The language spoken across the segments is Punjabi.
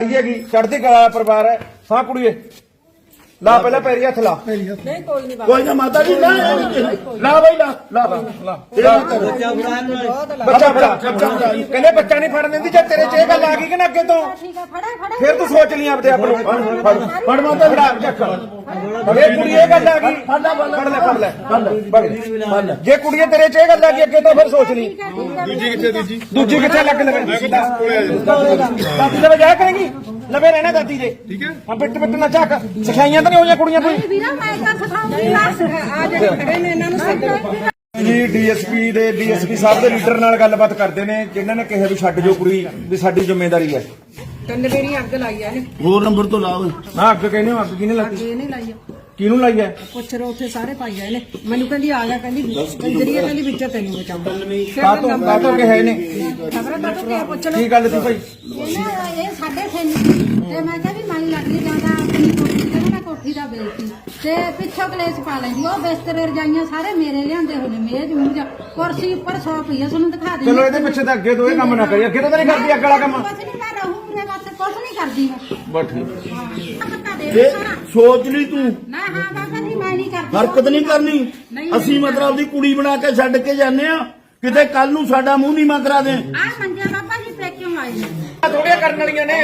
ਹੈਗੀ ਚੜ੍ਹਦੀ ਕਲਾ ਦਾ ਪਰਿਵਾਰ ਹੈ। ਹਾਂ ਕੁੜੀਏ। ਲਾ ਪਹਿਲਾਂ ਪੈਰੀ ਹੱਥ ਲਾ। ਨਹੀਂ ਕੋਈ ਨਹੀਂ ਕੋਈ ਨਾ ਮਾਤਾ ਜੀ ਨਾ ਲਾ ਬਈ ਲਾ ਲਾ ਲਾ। ਬੱਚਾ ਫੜਾ ਕਹਿੰਦੇ ਬੱਚਾ ਨਹੀਂ ਫੜਨ ਦਿੰਦੀ ਜੇ ਤੇਰੇ ਚ ਇਹ ਗੱਲ ਆ ਗਈ ਕਿ ਨਾ ਅੱਗੇ ਤੋਂ? ਠੀਕ ਫੜਾ ਫੜਾ। ਫਿਰ ਤੂੰ ਸੋਚ ਲਈ ਆਪਦੇ ਆਪ ਨੂੰ। ਫੜ ਫੜ ਮਾਤਾ ਫੜਾ ਚੱਕ। ਇਹ ਕੁੜੀ ਇਹ ਗੱਲ ਆ ਗਈ। ਫੜ ਲੈ ਫੜ ਲੈ। ਫੜ ਲੈ ਫੜ ਫੜ ਜੇ ਕੁੜੀਏ ਤੇਰੇ ਚ ਇਹ ਗੱਲ ਆ ਗਈ ਅੱਗੇ ਤੋਂ ਫਿਰ ਸੋਚ ਲਈ। ਦੂਜੀ ਕਿੱਥੇ ਦੂਜੀ ਦੂਜੀ ਕਿੱਥੇ ਲੱਗ ਲਵੇ ਦਾਦੀ ਦੇ ਵਜਾ ਕਰੇਗੀ। ਲਵੇ ਰਹਿਣਾ ਦਾਦੀ ਦੇ। ਠੀਕ ਹੈ। ਹਾਂ ਬਿੱਟ ਬਿੱਟ ਨਾ ਚੱਕ ਸਿਖਾਈਆਂ ਤਾਂ ਨਹੀਂ ਹੋਈਆਂ ਕੁੜੀਆਂ ਕੋਈ? ਵੀਰਾ ਮੈਂ ਤਾਂ ਸਿਖਾਉਂਗੀ ਆ ਜਿਹੜੇ ਖੜੇ ਨੇ ਇਹਨਾਂ ਨੂੰ ਸੱਜੋ ਜੀ ਡੀਐਸਪੀ ਦੇ ਡੀਐਸਪੀ ਸਾਹਿਬ ਦੇ ਲੀਡਰ ਨਾਲ ਗੱਲਬਾਤ ਕਰਦੇ ਨੇ। ਜਿਨ੍ਹਾਂ ਨੇ ਕਿਹਾ ਵੀ ਛੱਡ ਜੋ ਕੁੜੀ ਵੀ ਸਾਡੀ ਜ਼ਿੰਮੇਵਾਰੀ ਹੈ। ਕੰਨ ਮੇਰੀ ਅੱਗ ਲਾਈ ਆ ਨੇ ਹੋਰ ਨੰਬਰ ਤੋਂ ਲਾ ਓਏ ਨਾ ਅੱਗ ਕਹਿੰਦੇ ਹੋ ਅੱਗ ਕਿਹਨੇ ਲੱਗੀ ਇਹ ਨਹੀਂ ਲਾਈ ਆ। ਕਿਹਨੂੰ ਲਾਈ ਹੈ ਪੁੱਛ ਰੋ ਉੱਥੇ ਸਾਰੇ ਪਾਈ ਆਏ ਨੇ। ਮੈਨੂੰ ਕਹਿੰਦੀ ਆ ਜਾ ਕਹਿੰਦੀ ਕੰਜਰੀਆ ਕਹਿੰਦੀ ਵਿੱਚ ਤੈਨੂੰ ਬਚਾਉਂਦਾ। ਕਾ ਤੋਂ ਕਾ ਕਿਹਾ ਇਹਨੇ? ਖਬਰਾਂ ਤਾਂ ਤੂੰ ਕਿਹਾ ਪੁੱਛ ਲਓ। ਕੀ ਗੱਲ ਸੀ ਭਾਈ? ਇਹ ਸਾਡੇ ਥੈਨੀ ਤੇ ਮੈਂ ਕਿਹਾ ਵੀ ਮਾਈ ਲੱਗ ਜਾਂਦਾ ਆਪਣੀ ਕੋਠੀ ਤੇ ਮੈਂ ਕੋਠੀ ਦਾ ਬੇਲਤੀ ਤੇ ਪਿੱਛੋਂ ਕਲੇਸ਼ ਪਾ ਲੈਂਦੀ। ਉਹ ਬਿਸਤਰੇ ਰਜਾਈਆਂ ਸਾਰੇ ਮੇਰੇ ਲਿਆਂਦੇ ਹੋਏ ਨੇ ਮੇਜ਼ ਮੂੰਹ ਕੁਰਸੀ ਉੱਪਰ ਸੌ ਪਈ ਆ ਤੁਹਾਨੂੰ ਦਿਖਾ ਦਿੰਦੀ ਚਲੋ ਇਹਦੇ ਪਿੱਛੇ ਤਾਂ ਅੱਗੇ ਤੋਂ ਇਹ ਕੰਮ ਨਾ ਕਰੀ। ਅੱਗੇ ਤੋਂ ਤਾਂ ਨਹੀਂ ਕਰਦੀ ਅੱਗ ਵਾਲਾ ਕੰਮ। ਕੁਛ ਨਹੀਂ ਮੈਂ ਰਹੂੰ ਮੇਰੇ ਵਾਸਤੇ ਕੁਛ ਨਹੀਂ ਕਰਦੀ। ਮੈਂ ਬਸ ਠੀਕ ਦੇ ਸੋਚ ਲਈ ਤੂੰ। ਨਾ ਹਾਂ ਬਾਬਾ ਜੀ ਮੈਂ ਨਹੀਂ ਕਰਦੀ ਹਰਕਤ ਨਹੀਂ ਕਰਨੀ ਅਸੀਂ ਮਤਲਬ ਦੀ ਕੁੜੀ ਬਣਾ ਕੇ ਛੱਡ ਕੇ ਜਾਂਦੇ ਆ ਕਿਤੇ ਕੱਲ ਨੂੰ ਸਾਡਾ ਮੂੰਹ ਨਹੀਂ ਕਰਾ ਦੇ ਆ ਮੰਜੇ ਬਾਬਾ ਜੀ ਪੇਕਿਓਂ ਆਈ ਨੇ ਥੋੜੀਆਂ ਕਰਨ ਵਾਲੀਆਂ ਨੇ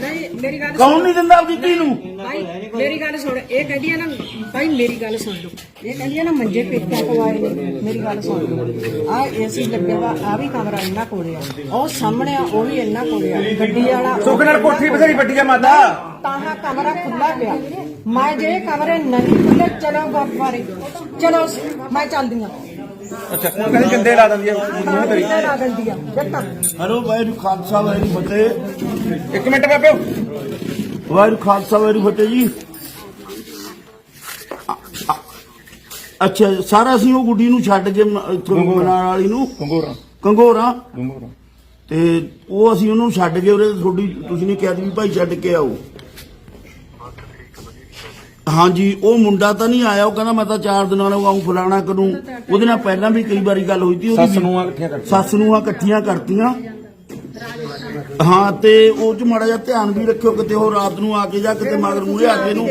ਨਹੀਂ ਮੇਰੀ ਗੱਲ ਕੌਣ ਨਹੀਂ ਦਿੰਦਾ ਆਪਦੀ ਧੀ ਨੂੰ ਭਾਈ ਮੇਰੀ ਗੱਲ ਸੁਣ ਇਹ ਕਹਿੰਦੀ ਆ ਨਾ ਭਾਈ ਮੇਰੀ ਗੱਲ ਸੁਣ ਲਓ ਇਹ ਕਹਿੰਦੀ ਆ ਨਾ ਮੰਜੇ ਪੇਟਾਂ ਪਵਾਏ ਨੇ ਮੇਰੀ ਗੱਲ ਸੁਣ ਲਓ ਆ ਏਸੀ ਲੱਗਿਆ ਵਾ ਆ ਵੀ ਕਮਰਾ ਇੰਨਾ ਕੋਲੇ ਆ ਉਹ ਸਾਹਮਣੇ ਆ ਉਹ ਵੀ ਇੰਨਾ ਕੋਲੇ ਆ ਗੱਡੀ ਵਾਲਾ ਸੁੱਖ ਨਾਲ ਕੋਠੀ ਬਥੇਰੀ ਵੱਡੀ ਆ ਮਾਤਾ ਤਾਹਾ ਕਮਰਾ ਖੁੱਲਾ ਪਿਆ ਮੈਂ ਜੇ ਕਮਰੇ ਨਹੀਂ ਖੁੱਲੇ ਚਲੋ ਗੁਰਦੁਆਰੇ ਚਲੋ ਮੈਂ ਚੱਲਦੀ ਆ ਅੱਛਾ ਉਹ ਕਹਿੰਦੀ ਜਿੰਦੇ ਲਾ ਦਿੰਦੀ ਆ ਮੂੰਹ ਤੇਰੀ ਲਾ ਦਿੰਦੀ ਆ। ਜੱਟਾ ਹਰੋ ਵਾਹਿਗੁਰੂ ਖਾਲਸਾ ਵਾਹਿਗੁਰੂ ਫਤਿਹ। ਇੱਕ ਮਿੰਟ ਬਾਬਿਓ। ਵਾਹਿਗੁਰੂ ਖਾਲਸਾ ਵਾਹਿਗੁਰੂ ਫਤਿਹ ਜੀ। ਅੱਛਾ ਸਾਰਾ ਅਸੀਂ ਉਹ ਗੁੱਡੀ ਨੂੰ ਛੱਡ ਕੇ ਮ- ਇੱਥੋਂ ਮਨਾਲ ਵਾਲੀ ਨੂੰ? ਕੰਗੋਰਾ ਕੰਗੋਰਾ ਕੰਗੋਰਾ ਤੇ ਉਹ ਅਸੀਂ ਉਹਨੂੰ ਛੱਡ ਕੇ ਉਹਦੇ ਤੁਹਾਡੀ ਤੁਸੀਂ ਨੇ ਕਿਹਾ ਸੀ ਵੀ ਭਾਈ ਛੱਡ ਕੇ ਆਓ। ਹਾਂਜੀ ਉਹ ਮੁੰਡਾ ਤਾਂ ਨਹੀਂ ਆਇਆ ਉਹ ਕਹਿੰਦਾ ਮੈਂ ਤਾਂ ਚਾਰ ਦਿਨਾਂ ਨੂੰ ਆਉਂ ਫਲਾਣਾ ਕਰੂੰ। ਉਹਦੇ ਨਾਲ ਪਹਿਲਾਂ ਵੀ ਕਈ ਵਾਰੀ ਗੱਲ ਹੋਈ ਸੀ ਉਹਦੀ ਸੱਸ ਨੂੰ ਆ ਇਕੱਠੀਆਂ ਕਰ ਸੱਸ ਨੂੰ ਆ ਇਕੱਠੀਆਂ ਕਰਤੀਆਂ। ਹਾਂ ਤੇ ਉਹ ਚ ਮਾੜਾ ਜਿਹਾ ਧਿਆਨ ਵੀ ਰੱਖਿਓ ਕਿਤੇ ਉਹ ਰਾਤ ਨੂੰ ਆ ਕੇ ਜਾਂ ਕਿਤੇ ਮਗਰ ਮੂਹਰੇ ਆ ਕੇ ਇਹਨੂੰ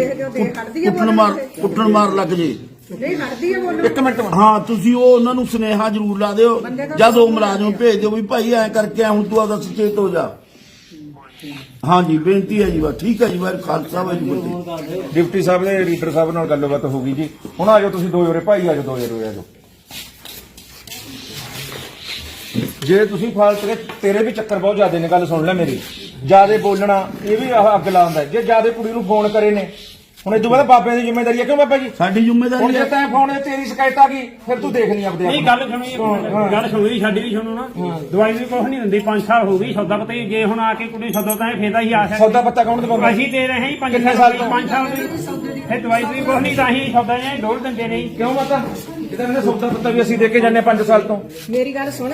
ਕੁੱਟਣ ਮਾਰ ਕੁੱਟਣ ਮਾਰ ਲੱਗ ਜੇ। ਨਹੀਂ ਬੋਲੋ ਇੱਕ ਮਿੰਟ ਹਾਂ ਤੁਸੀਂ ਉਹ ਉਹਨਾਂ ਨੂੰ ਸੁਨੇਹਾ ਜ਼ਰੂਰ ਲਾ ਦਿਓ। ਜਦ ਉਹ ਮੁਲਾਜ਼ਮ ਭੇਜ ਦਿਓ ਵੀ ਭਾਈ ਐ ਕਰਕੇ ਆ ਹੁਣ ਤੂੰ ਆਦਾ ਸੁਚੇਤ ਹੋ ਜਾ। ਹਾਂਜੀ, ਬੇਨਤੀ ਹੈ ਜੀ ਬਸ। ਠੀਕ ਹੈ ਜੀ, ਵਾਹਿਗੁਰੂ ਖਾਲਸਾ, ਵਾਹਿਗੁਰੂ ਫਤਿਹ। ਡਿਪਟੀ ਸਾਹਿਬ ਦੇ ਲੀਡਰ ਸਾਹਿਬ ਨਾਲ ਗੱਲਬਾਤ ਹੋ ਗਈ ਜੀ। ਹੁਣ ਆ ਜਾਓ ਤੁਸੀਂ ਦੋ ਜੋਰੇ, ਭਾਈ ਆ ਜਾਓ, ਦੋ ਜੋਰੇ, ਆ ਜਾਓ। ਜੇ ਤੁਸੀਂ ਫਾਲਤੂ ਕੇ ਤੇਰੇ ਵੀ ਚੱਕਰ ਬਹੁਤ ਜ਼ਿਆਦੇ ਨੇ, ਗੱਲ ਸੁਣ ਲੈ ਮੇਰੀ। ਜਿਆਦੇ ਬੋਲਣਾ, ਇਹ ਵੀ ਆਹ ਅੱਗ ਲਾਉਂਦਾ ਜੇ ਜਿਆਦੇ ਕੁੜੀ ਨੂੰ ਫੋਨ ਕਰੇ ਨੇ ਹੁਣ ਇਹ ਤੋਂ ਬਾਅਦ ਬਾਬੇ ਦੀ ਜ਼ਿੰਮੇਵਾਰੀ ਹੈ ਕਿਉਂ ਬਾਬਾ ਜੀ? ਸਾਡੀ ਹੁਣ ਜ਼ਿੰਮੇਵਾਰੀ ਜੇ ਹੈ। ਤੈਂ ਫੋਨ ਤੇ ਤੇਰੀ ਸ਼ਿਕਾਇਤ ਆ ਗਈ ਫਿਰ ਤੂੰ ਦੇਖ ਲਈ ਆਪਦੇ ਆਪ ਨਹੀਂ ਨੂੰ। ਗੱਲ ਸੁਣੀ ਗੱਲ ਸੁਣੀ ਸਾਡੀ ਵੀ ਸੁਣੋ ਨਾ। ਦਵਾਈ ਵੀ ਕੁਛ ਨਹੀਂ ਦਿੰਦੀ 5 ਸਾਲ ਹੋ ਗਈ ਸੌਦਾ ਪਤਾ ਹੀ ਜੇ ਹੁਣ ਆ ਕੇ ਕੁੜੀ ਸੌਦਾ ਤਾਂ ਇਹ ਫੇਦਾ ਹੀ ਆ ਸਕਦਾ ਸੌਦਾ ਪੱਤਾ ਕੌਣ ਦਵਾਉਂਦਾ? ਅਸੀਂ ਦੇ ਰਹੇ ਹਾਂ 5 ਕਿੰਨੇ ਸਾਲ ਸਾਲ ਤੋਂ? 5 ਸਾਲ ਦੀ। ਫਿਰ ਦਵਾਈ ਵੀ ਕੁਛ ਨਹੀਂ ਤਾਂ ਹੀ ਸੌਦਾ ਨੇ ਡੋਲ ਦਿੰਦੇ ਨਹੀਂ ਕਿਉਂ ਮਾਤਾ? ਜਿਹਦਾ ਇਹਨੇ ਸੌਦਾ ਪੱਤਾ ਵੀ ਅਸੀਂ ਦੇ ਕੇ ਜਾਂਦੇ 5 ਸਾਲ ਤੋਂ। ਮੇਰੀ ਗੱਲ ਸੁਣ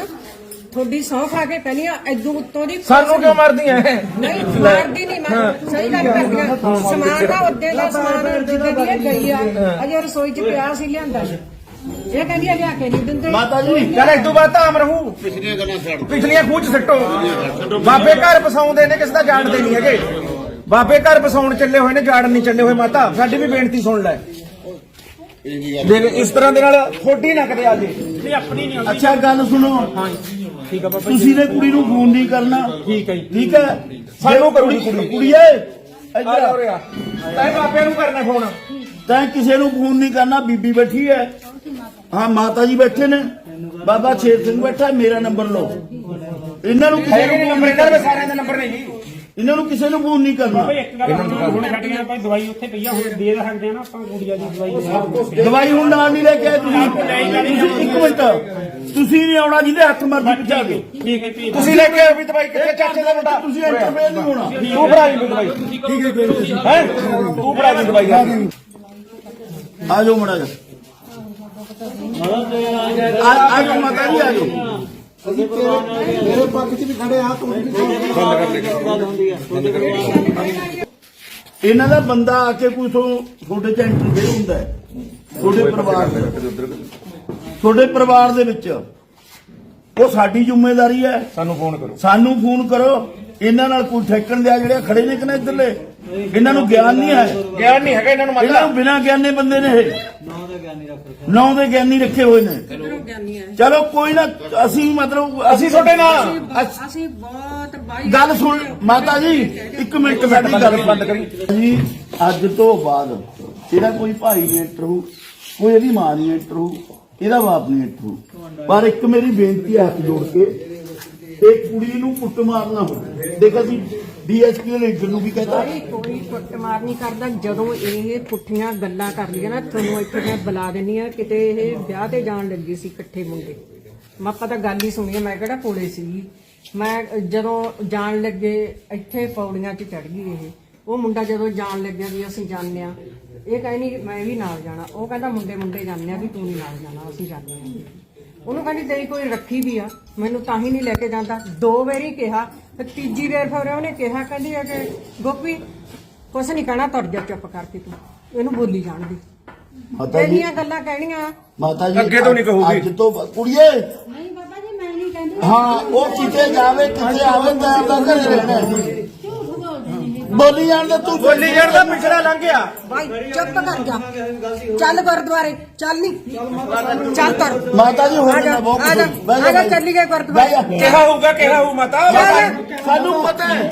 ਤੁਹਾਡੀ ਸੌਂ ਖਾ ਕੇ ਪਹਿਲੀ ਐਦੋਂ ਉੱਤੋਂ ਦੀ ਸਾਨੂੰ ਕਿਉਂ ਮਾਰਦੀਆਂ ਇਹ? ਨਹੀਂ ਮਾਰਦੀ ਨਹੀਂ ਮੈਂ ਸਹੀ ਗੱਲ ਕਰਦੀ ਆ। ਸਮਾਨ ਦਾ ਉੱਤੇ ਦਾ ਸਮਾਨ ਜਿੱਦਾਂ ਦੀ ਇਹ ਗਈ ਆ ਅਜੇ ਰਸੋਈ 'ਚ ਪਿਆ ਸੀ ਲਿਆਂਦਾ। ਸੀ। ਇਹ ਕਹਿੰਦੀ ਆ ਲਿਆ ਕੇ ਨਹੀਂ ਦਿੰਦੇ। ਮਾਤਾ ਜੀ ਚੱਲ ਇਸ ਤੋਂ ਬਾਅਦ ਤਾਂ ਆਮ ਰਹੂ। ਪਿਛਲੀਆਂ ਗੱਲਾਂ ਛੱਡ ਪਿਛਲੀਆਂ ਖੂਹ ਚ ਸਿੱਟੋ। ਬਾਬੇ ਘਰ ਬਸਾਉਂਦੇ ਨੇ ਕਿਸੇ ਦਾ ਜਾਣਦੇ ਨਹੀਂ ਹੈਗੇ। ਬਾਬੇ ਘਰ ਬਸਾਉਣ ਚੱਲੇ ਹੋਏ ਨੇ ਜਾਣ ਨਹੀਂ ਚੱਲੇ ਹੋਏ ਮਾਤਾ। ਸਾਡੀ ਵੀ ਬੇਨਤੀ ਸੁਣ ਲੈ। ਦੇਖ ਇਸ ਤਰ੍ਹਾਂ ਦੇ ਨਾਲ ਥੋੜੀ ਨਾ ਕਦੇ ਆ ਜੇ ਨਹੀਂ ਆਪਣੀ ਨਹੀਂ ਆਉਂਦੀ ਅੱਛਾ ਗੱਲ ਸੁਣੋ। ਠੀਕ ਆ ਬਾਬਾ ਤੁਸੀਂ ਨੇ ਕੁੜੀ ਨੂੰ ਫੋਨ ਨਹੀਂ ਕਰਨਾ। ਠੀਕ ਹੈ ਠੀਕ ਹੈ ਸਾਨੂੰ ਕਰੂਗੀ ਕੁੜੀ ਕੁੜੀ। ਕੁੜੀਏ ਇੱਧਰ ਆ। ਤੈਂ ਬਾਬੇ ਨੂੰ ਕਰਨਾ ਫੋਨ। ਤੈਂ ਕਿਸੇ ਨੂੰ ਫੋਨ ਨਹੀਂ ਕਰਨਾ ਬੀਬੀ ਬੈਠੀ ਹੈ ਹਾਂ ਮਾਤਾ ਜੀ ਬੈਠੇ ਨੇ। ਬਾਬਾ ਛੇਰ ਸਿੰਘ ਬੈਠਾ ਮੇਰਾ ਨੰਬਰ ਲਓ। ਇਹਨਾਂ ਨੂੰ ਕਿਸੇ ਨੇ ਨੰਬਰ ਇਹਨਾਂ ਦੇ ਸਾਰਿਆਂ ਦੇ ਨੰਬਰ ਨੇ ਜੀ ਇਹਨਾਂ ਨੂੰ ਕਿਸੇ ਨੂੰ ਫੋਨ ਨਹੀਂ ਕਰਨਾ। ਬਈ ਇੱਕ ਗੱਲ ਹੁਣ ਛੱਡ ਕੇ ਆਪਾਂ ਦਵਾਈ ਉੱਥੇ ਪਈ ਆ ਹੁਣ ਦੇ ਸਕਦੇ ਆ ਨਾ ਆਪਾਂ ਗੁੜੀਆ ਦੀ ਦਵਾਈ। ਦਵਾਈ ਹੁਣ ਨਾਲ ਨਹੀਂ ਲੈ ਕੇ ਆਏ ਤੁਸੀਂ। ਤੁਸੀਂ ਇੱਕ ਮਿੰਟ ਤੁਸੀਂ ਨਹੀਂ ਆਉਣਾ ਜਿਹਦੇ ਹੱਥ ਮਰਜ਼ੀ ਦਿਓ। ਠੀਕ ਹੈ ਤੁਸੀਂ ਲੈ ਕੇ ਆਓ ਵੀ ਦਵਾਈ ਕਿੱਥੇ? ਚਾਚੇ ਦਾ ਮੁੰਡਾ ਤੁਸੀਂ ਇੰਟਰਫੇਅਰ ਨਹੀਂ ਹੋਣਾ। ਤੂੰ ਫੜਾ ਦੀ ਦਵਾਈ। ਠੀਕ ਹੈ ਹੈ ਤੂੰ ਫੜਾ ਦੀ ਦਵਾਈ ਆ। ਜਾਓ ਮੜਾ ਜਾ ਆ ਆ ਜਾਓ ਮਾਤਾ ਜੀ ਆ ਜਾਓ। ਇਹਨਾਂ ਦਾ ਬੰਦਾ ਆ ਕੇ ਕੋਈ ਤੋਂ ਤੁਹਾਡੇ ਚ ਇੰਟਰਫੇਅਰ ਹੁੰਦਾ ਹੈ? ਤੁਹਾਡੇ ਪਰਿਵਾਰ ਦੇ ਤੁਹਾਡੇ ਪਰਿਵਾਰ ਦੇ ਵਿੱਚ? ਉਹ ਸਾਡੀ ਜ਼ਿੰਮੇਵਾਰੀ ਹੈ। ਸਾਨੂੰ ਫੋਨ ਕਰੋ। ਸਾਨੂੰ ਫੋਨ ਕਰੋ। ਇਹਨਾਂ ਨਾਲ ਕੋਈ ਠੇਕਣ ਦਿਆ ਜਿਹੜੇ ਖੜੇ ਨੇ ਕਿ ਨਾ ਇੱਧਰਲੇ? ਇਹਨਾਂ ਨੂੰ ਗਿਆਨ ਨਹੀਂ ਹੈ। ਗਿਆਨ ਨਹੀਂ ਹੈਗਾ ਇਹਨਾਂ ਨੂੰ ਇਹਨਾਂ ਮਾਤਾ ਨੂੰ ਬਿਨਾਂ ਗਿਆਨੇ ਬੰਦੇ ਨੇ ਇਹ। ਨੌ ਦੇ ਗਿਆਨੀ ਰੱਖੇ ਹੋਏ। ਨੇ ਚਲੋ ਕੋਈ ਨਾ ਅਸੀਂ ਮਤਲਬ ਅਸੀਂ ਤੁਹਾਡੇ ਨਾਲ। ਅਸੀਂ- ਅਸੀਂ ਬਹੁਤ ਬਾਈ ਗੱਲ ਸੁਣ ਮਾਤਾ ਜੀ ਇੱਕ ਮਿੰਟ ਸਾਡੀ ਗੱਲ ਬੰਦ ਕਰੀ ਜੀ ਅੱਜ ਤੋਂ ਬਾਅਦ ਇਹਦਾ ਕੋਈ ਭਾਈ ਨਹੀਂ ਇੰਟਰੂ ਕੋਈ ਇਹਦੀ ਮਾਂ ਨਹੀਂ ਇੰਟਰੂ ਇਹਦਾ ਬਾਪ ਨਹੀਂ ਇੰਟਰੂ। ਪਰ ਇੱਕ ਮੇਰੀ ਬੇਨਤੀ ਹੈ ਹੱਥ ਜੋੜ ਕੇ ਇਹ ਕੁੜੀ ਨੂੰ ਕੁੱਟ ਮਾਰਨਾ ਹੋਵੇ। ਦੇਖ ਅਸੀਂ ਡੀਐਸਪੀ ਦੇ ਲੀਡਰ ਨੂੰ ਵੀ ਕਹਿੰਦਾ ਭਾਈ, ਕੋਈ ਕੁੱਟਮਾਰ ਨਹੀਂ ਕਰਦਾ। ਜਦੋਂ ਇਹ ਪੁੱਠੀਆਂ ਗੱਲਾਂ ਕਰ ਨਾ, ਤੁਹਾਨੂੰ ਇੱਥੇ ਮੈਂ ਬੁਲਾ ਦਿੰਨੀ ਆ ਕਿਤੇ ਇਹ ਵਿਆਹ ਤੇ ਜਾਣ ਲੱਗੇ ਸੀ ਇਕੱਠੇ ਮੁੰਡੇ। ਮੈਂ ਆਪਾਂ ਤਾਂ ਗੱਲ ਹੀ ਸੁਣੀ ਮੈਂ ਕਿਹੜਾ ਕੋਲੇ ਸੀ। ਮੈਂ ਜਦੋਂ ਜਾਣ ਲੱਗੇ, ਇੱਥੇ ਪੌੜੀਆਂ 'ਚ ਚੜ ਗਈ ਇਹ। ਉਹ ਮੁੰਡਾ ਜਦੋਂ ਜਾਣ ਲੱਗਿਆ ਵੀ ਅਸੀਂ ਜਾਂਦੇ ਆ ਇਹ ਕਹਿੰਦੀ, ਮੈਂ ਵੀ ਨਾਲ ਜਾਣਾ। ਉਹ ਕਹਿੰਦਾ, ਮੁੰਡੇ ਮੁੰਡੇ ਜਾਂਦੇ ਆ ਵੀ ਤੂੰ ਨਹੀਂ ਨਾਲ ਜਾਣਾ, ਅਸੀਂ ਜਾਂਦੇ ਆ ਉਹਨੂੰ ਕਹਿੰਦੀ ਤੇਰੀ ਕੋਈ ਰੱਖੀ ਵੀ ਆ ਮੈਨੂੰ ਤਾਂ ਹੀ ਨਹੀਂ ਲੈ ਕੇ ਜਾਂਦਾ। ਦੋ ਵਾਰੀ ਕਿਹਾ ਤੇ ਤੀਜੀ ਵਾਰ ਫਿਰ ਉਹਨੇ ਕਿਹਾ ਕਹਿੰਦੀ ਆ ਕਿ ਗੋਪੀ ਕੁਛ ਨਹੀਂ ਕਹਿਣਾ ਤੁਰ ਜਾ ਚੁੱਪ ਕਰਕੇ ਤੂੰ। ਇਹਨੂੰ ਬੋਲੀ ਜਾਣ ਦੀ। ਮਾਤਾ ਜੀ। ਇੰਨੀਆਂ ਗੱਲਾਂ ਕਹਿਣੀਆਂ। ਮਾਤਾ ਜੀ ਅੱਗੇ ਤੋਂ ਨਹੀਂ ਕਹੂਗੀ। ਅੱਜ ਤੋਂ ਕੁੜੀਏ। ਨਹੀਂ ਬਾਬਾ ਜੀ ਮੈਂ ਨਹੀਂ ਕਹਿੰਦੀ। ਹਾਂ ਉਹ ਕਿਤੇ ਜਾਵੇ ਕਿਤੇ ਆਵੇ ਤਾਂ ਆਪਦਾ ਘਰੇ ਰਹਿਣਾ। ਹੈ। ਬੋਲੀ ਜਾਣ ਦਾ ਤੂੰ ਬੋਲੀ ਜਾਣ ਦਾ ਪਿਛੜਾ ਲੰਘ ਗਿਆ। ਭਾਈ ਚੁੱਪ ਕਰ ਜਾ। ਚੱਲ ਗੁਰਦੁਆਰੇ ਚੱਲ ਨਹੀਂ ਚੱਲ ਤੁਰ। ਮਾਤਾ ਜੀ ਜਾ, ਨਾ ਬਹੁਤ ਆ ਜਾ, ਭਾਈ। ਚੱਲੀਏ ਗੁਰਦੁਆਰੇ। ਕਿਹਾ ਹੋਊਗਾ ਕਿਹਾ ਹੋਊ ਮਾਤਾ। ਸਾਨੂੰ ਪਤਾ ਹੈ।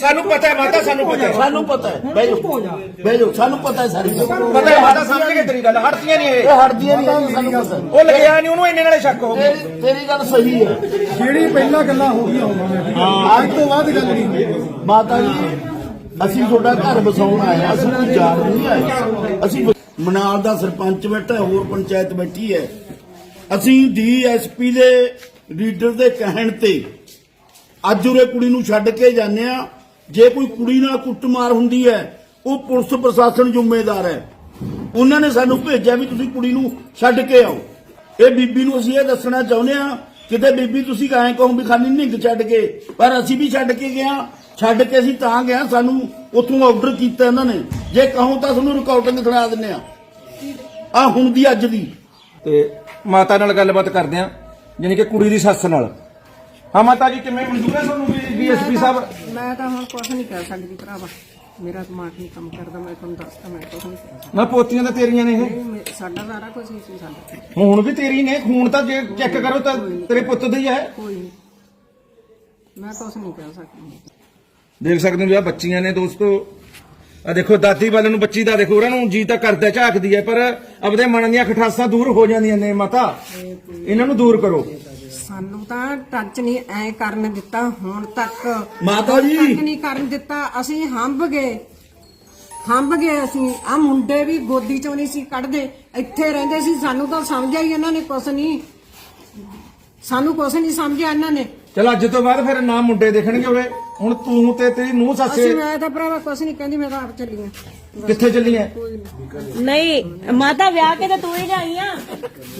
ਸਾਨੂੰ ਪਤਾ ਹੈ ਮਾਤਾ ਸਾਨੂੰ ਪਤਾ ਹੈ। ਸਾਨੂੰ ਪਤਾ ਹੈ। ਬਹਿ ਜਾ। ਬਹਿ ਜਾ ਸਾਨੂੰ ਪਤਾ ਹੈ ਸਾਰੀ। ਪਤਾ ਹੈ ਮਾਤਾ ਸਮਝ ਗਏ ਤੇਰੀ ਗੱਲ। ਹਟਦੀਆਂ ਨਹੀਂ ਇਹ। ਹਟਦੀਆਂ ਨਹੀਂ ਸਾਨੂੰ ਪਤਾ। ਉਹ ਲੱਗਿਆ ਨਹੀਂ ਉਹਨੂੰ ਇੰਨੇ ਨਾਲੇ ਸ਼ੱਕ ਹੋ ਗਿਆ। ਤੇਰੀ ਤੇਰੀ ਗੱਲ ਸਹੀ ਹੈ। ਜਿਹੜੀ ਪਹਿਲਾਂ ਗੱਲਾਂ ਹੋ ਗਈਆਂ ਹੋਣਗੀਆਂ ਅੱਜ ਤੋਂ ਬਾਅਦ ਗੱਲ ਨਹੀਂ ਮਾਤਾ ਜੀ ਅਸੀਂ ਤੁਹਾਡਾ ਘਰ ਵਸਾਉਣ ਆਏ ਹਾਂ, ਅਸੀਂ ਕੋਈ ਜਾਣ ਨਹੀਂ ਆਏ। ਅਸੀਂ ਮਨਾਲ ਦਾ ਸਰਪੰਚ ਬੈਠਾ ਹੈ, ਹੋਰ ਪੰਚਾਇਤ ਬੈਠੀ ਹੈ। ਅਸੀਂ ਡੀਐਸਪੀ ਦੇ ਲੀਡਰ ਦੇ ਕਹਿਣ ਤੇ ਅੱਜ ਉਰੇ ਕੁੜੀ ਨੂੰ ਛੱਡ ਕੇ ਜਾਂਦੇ ਆ ਜੇ ਕੋਈ ਕੁੜੀ ਨਾਲ ਕੁੱਟਮਾਰ ਹੁੰਦੀ ਹੈ ਉਹ ਪੁਲਿਸ ਪ੍ਰਸ਼ਾਸਨ ਜ਼ਿੰਮੇਦਾਰ ਹੈ। ਉਹਨਾਂ ਨੇ ਸਾਨੂੰ ਭੇਜਿਆ ਵੀ ਤੁਸੀਂ ਕੁੜੀ ਨੂੰ ਛੱਡ ਕੇ ਆਓ। ਇਹ ਬੀਬੀ ਨੂੰ ਅਸੀਂ ਇਹ ਦੱਸਣਾ ਚਾਹੁੰਦੇ ਆ ਕਿਤੇ ਬੀਬੀ ਤੁਸੀਂ ਐਂ ਕਹੋ ਵੀ ਖਾਲੀ ਨਿੰਗ ਛੱਡ ਕੇ ਪਰ ਅਸੀਂ ਵੀ ਛੱਡ ਕੇ ਗਏ ਛੱਡ ਕੇ ਅਸੀਂ ਤਾਂ ਗਏ ਹਾਂ, ਸਾਨੂੰ ਉੱਥੋਂ ਆਰਡਰ ਕੀਤਾ ਇਹਨਾਂ ਨੇ। ਜੇ ਕਹੋ ਤਾਂ ਤੁਹਾਨੂੰ ਰਿਕਾਰਡਿੰਗ ਸੁਣਾ ਦਿੰਦੇ ਆ ਆ ਹੁਣ ਦੀ ਅੱਜ ਦੀ। ਤੇ ਮਾਤਾ ਨਾਲ ਗੱਲਬਾਤ ਕਰਦੇ ਆ ਯਾਨੀ ਕਿ ਕੁੜੀ ਦੀ ਸੱਸ ਨਾਲ। ਹਾਂ ਮਾਤਾ ਜੀ ਕਿਵੇਂ ਮਨਜ਼ੂਰ ਹੈ ਤੁਹਾਨੂੰ ਵੀ ਡੀਐਸਪੀ ਸਾਹਿਬ? ਮੈਂ ਤਾਂ ਹੁਣ ਕੁਛ ਨਹੀਂ ਕਹਿ ਸਕਦੀ ਭਰਾਵਾ। ਮੇਰਾ ਦਿਮਾਗ ਨਹੀਂ ਕੰਮ ਕਰਦਾ ਮੈਂ ਤੁਹਾਨੂੰ ਦੱਸਦਾ ਮੈਂ ਕੁਛ ਨਹੀਂ ਸਕਦੀ। ਨਾ ਪੋਤੀਆਂ ਤਾਂ ਤੇਰੀਆਂ ਨੇ ਇਹ। ਸਾਡਾ ਸਾਰਾ ਕੁਝ ਹੀ ਸੀ ਸਾਡਾ। ਹੁਣ ਵੀ ਤੇਰੀ ਨੇ ਖੂਨ ਤਾਂ ਜੇ ਚੈੱਕ ਕਰੋ ਤਾਂ ਤੇਰੇ ਪੁੱਤ ਦਾ ਹੀ ਹੈ। ਕੋਈ ਨਹੀਂ। ਮੈਂ ਕੁਛ ਨਹੀਂ ਕਹਿ ਸਕਦੀ। ਦੇਖ ਸਕਦੇ ਹੋ ਆ ਬੱਚੀਆਂ ਨੇ ਦੋਸਤੋ। ਆ ਦੇਖੋ ਦਾਦੀ ਵੱਲ ਨੂੰ ਬੱਚੀ ਦਾ ਦੇਖੋ ਉਹਨਾਂ ਨੂੰ ਜੀ ਤਾਂ ਕਰਦਾ ਝਾਕਦੀ ਹੈ ਪਰ ਆਪਦੇ ਮਨ ਦੀਆਂ ਖਟਾਸਾਂ ਦੂਰ ਹੋ ਜਾਂਦੀਆਂ ਨੇ ਮਾਤਾ। ਇਹਨਾਂ ਨੂੰ ਦੂਰ ਕਰੋ। ਸਾਨੂੰ ਤਾਂ ਟੱਚ ਨਹੀਂ ਐ ਕਰਨ ਦਿੱਤਾ ਹੁਣ ਤੱਕ। ਮਾਤਾ ਜੀ। ਤੱਕ ਨਹੀਂ ਕਰਨ ਦਿੱਤਾ ਅਸੀਂ ਹੰਭ ਗਏ। ਹੰਭ ਗਏ ਅਸੀਂ। ਆ ਮੁੰਡੇ ਵੀ ਗੋਦੀ ਚੋਂ ਨਹੀਂ ਸੀ ਕੱਢਦੇ। ਇੱਥੇ ਰਹਿੰਦੇ ਸੀ ਸਾਨੂੰ ਤਾਂ ਸਮਝਿਆ ਹੀ ਇਹਨਾਂ ਨੇ ਕੁਛ ਨਹੀਂ। ਸਾਨੂੰ ਕੁਛ ਨਹੀਂ ਸਮਝਿਆ ਇਹਨਾਂ ਨੇ। ਚਲ ਅੱਜ ਤੋਂ ਬਾਅਦ ਫਿਰ ਨਾ ਮੁੰਡੇ ਦੇਖਣਗੇ ਉਰੇ। ਹੁਣ ਤੂੰ ਤੇ ਤੇਰੀ ਨੂੰਹ ਅਸੀਂ ਸੱਸੇ ਮੈਂ ਤਾਂ ਭਰਾਵਾ ਕੁਛ ਨਹੀਂ ਕਹਿੰਦੀ ਮੈਂ ਤਾਂ ਆਪ ਚੱਲੀ ਆਂ। ਕਿੱਥੇ ਚੱਲੀ ਐ ਨਹੀਂ ਮਾਤਾ ਵਿਆਹ ਕੇ ਤੇ ਤੂੰ ਹੀ ਲਿਆਈ ਆ।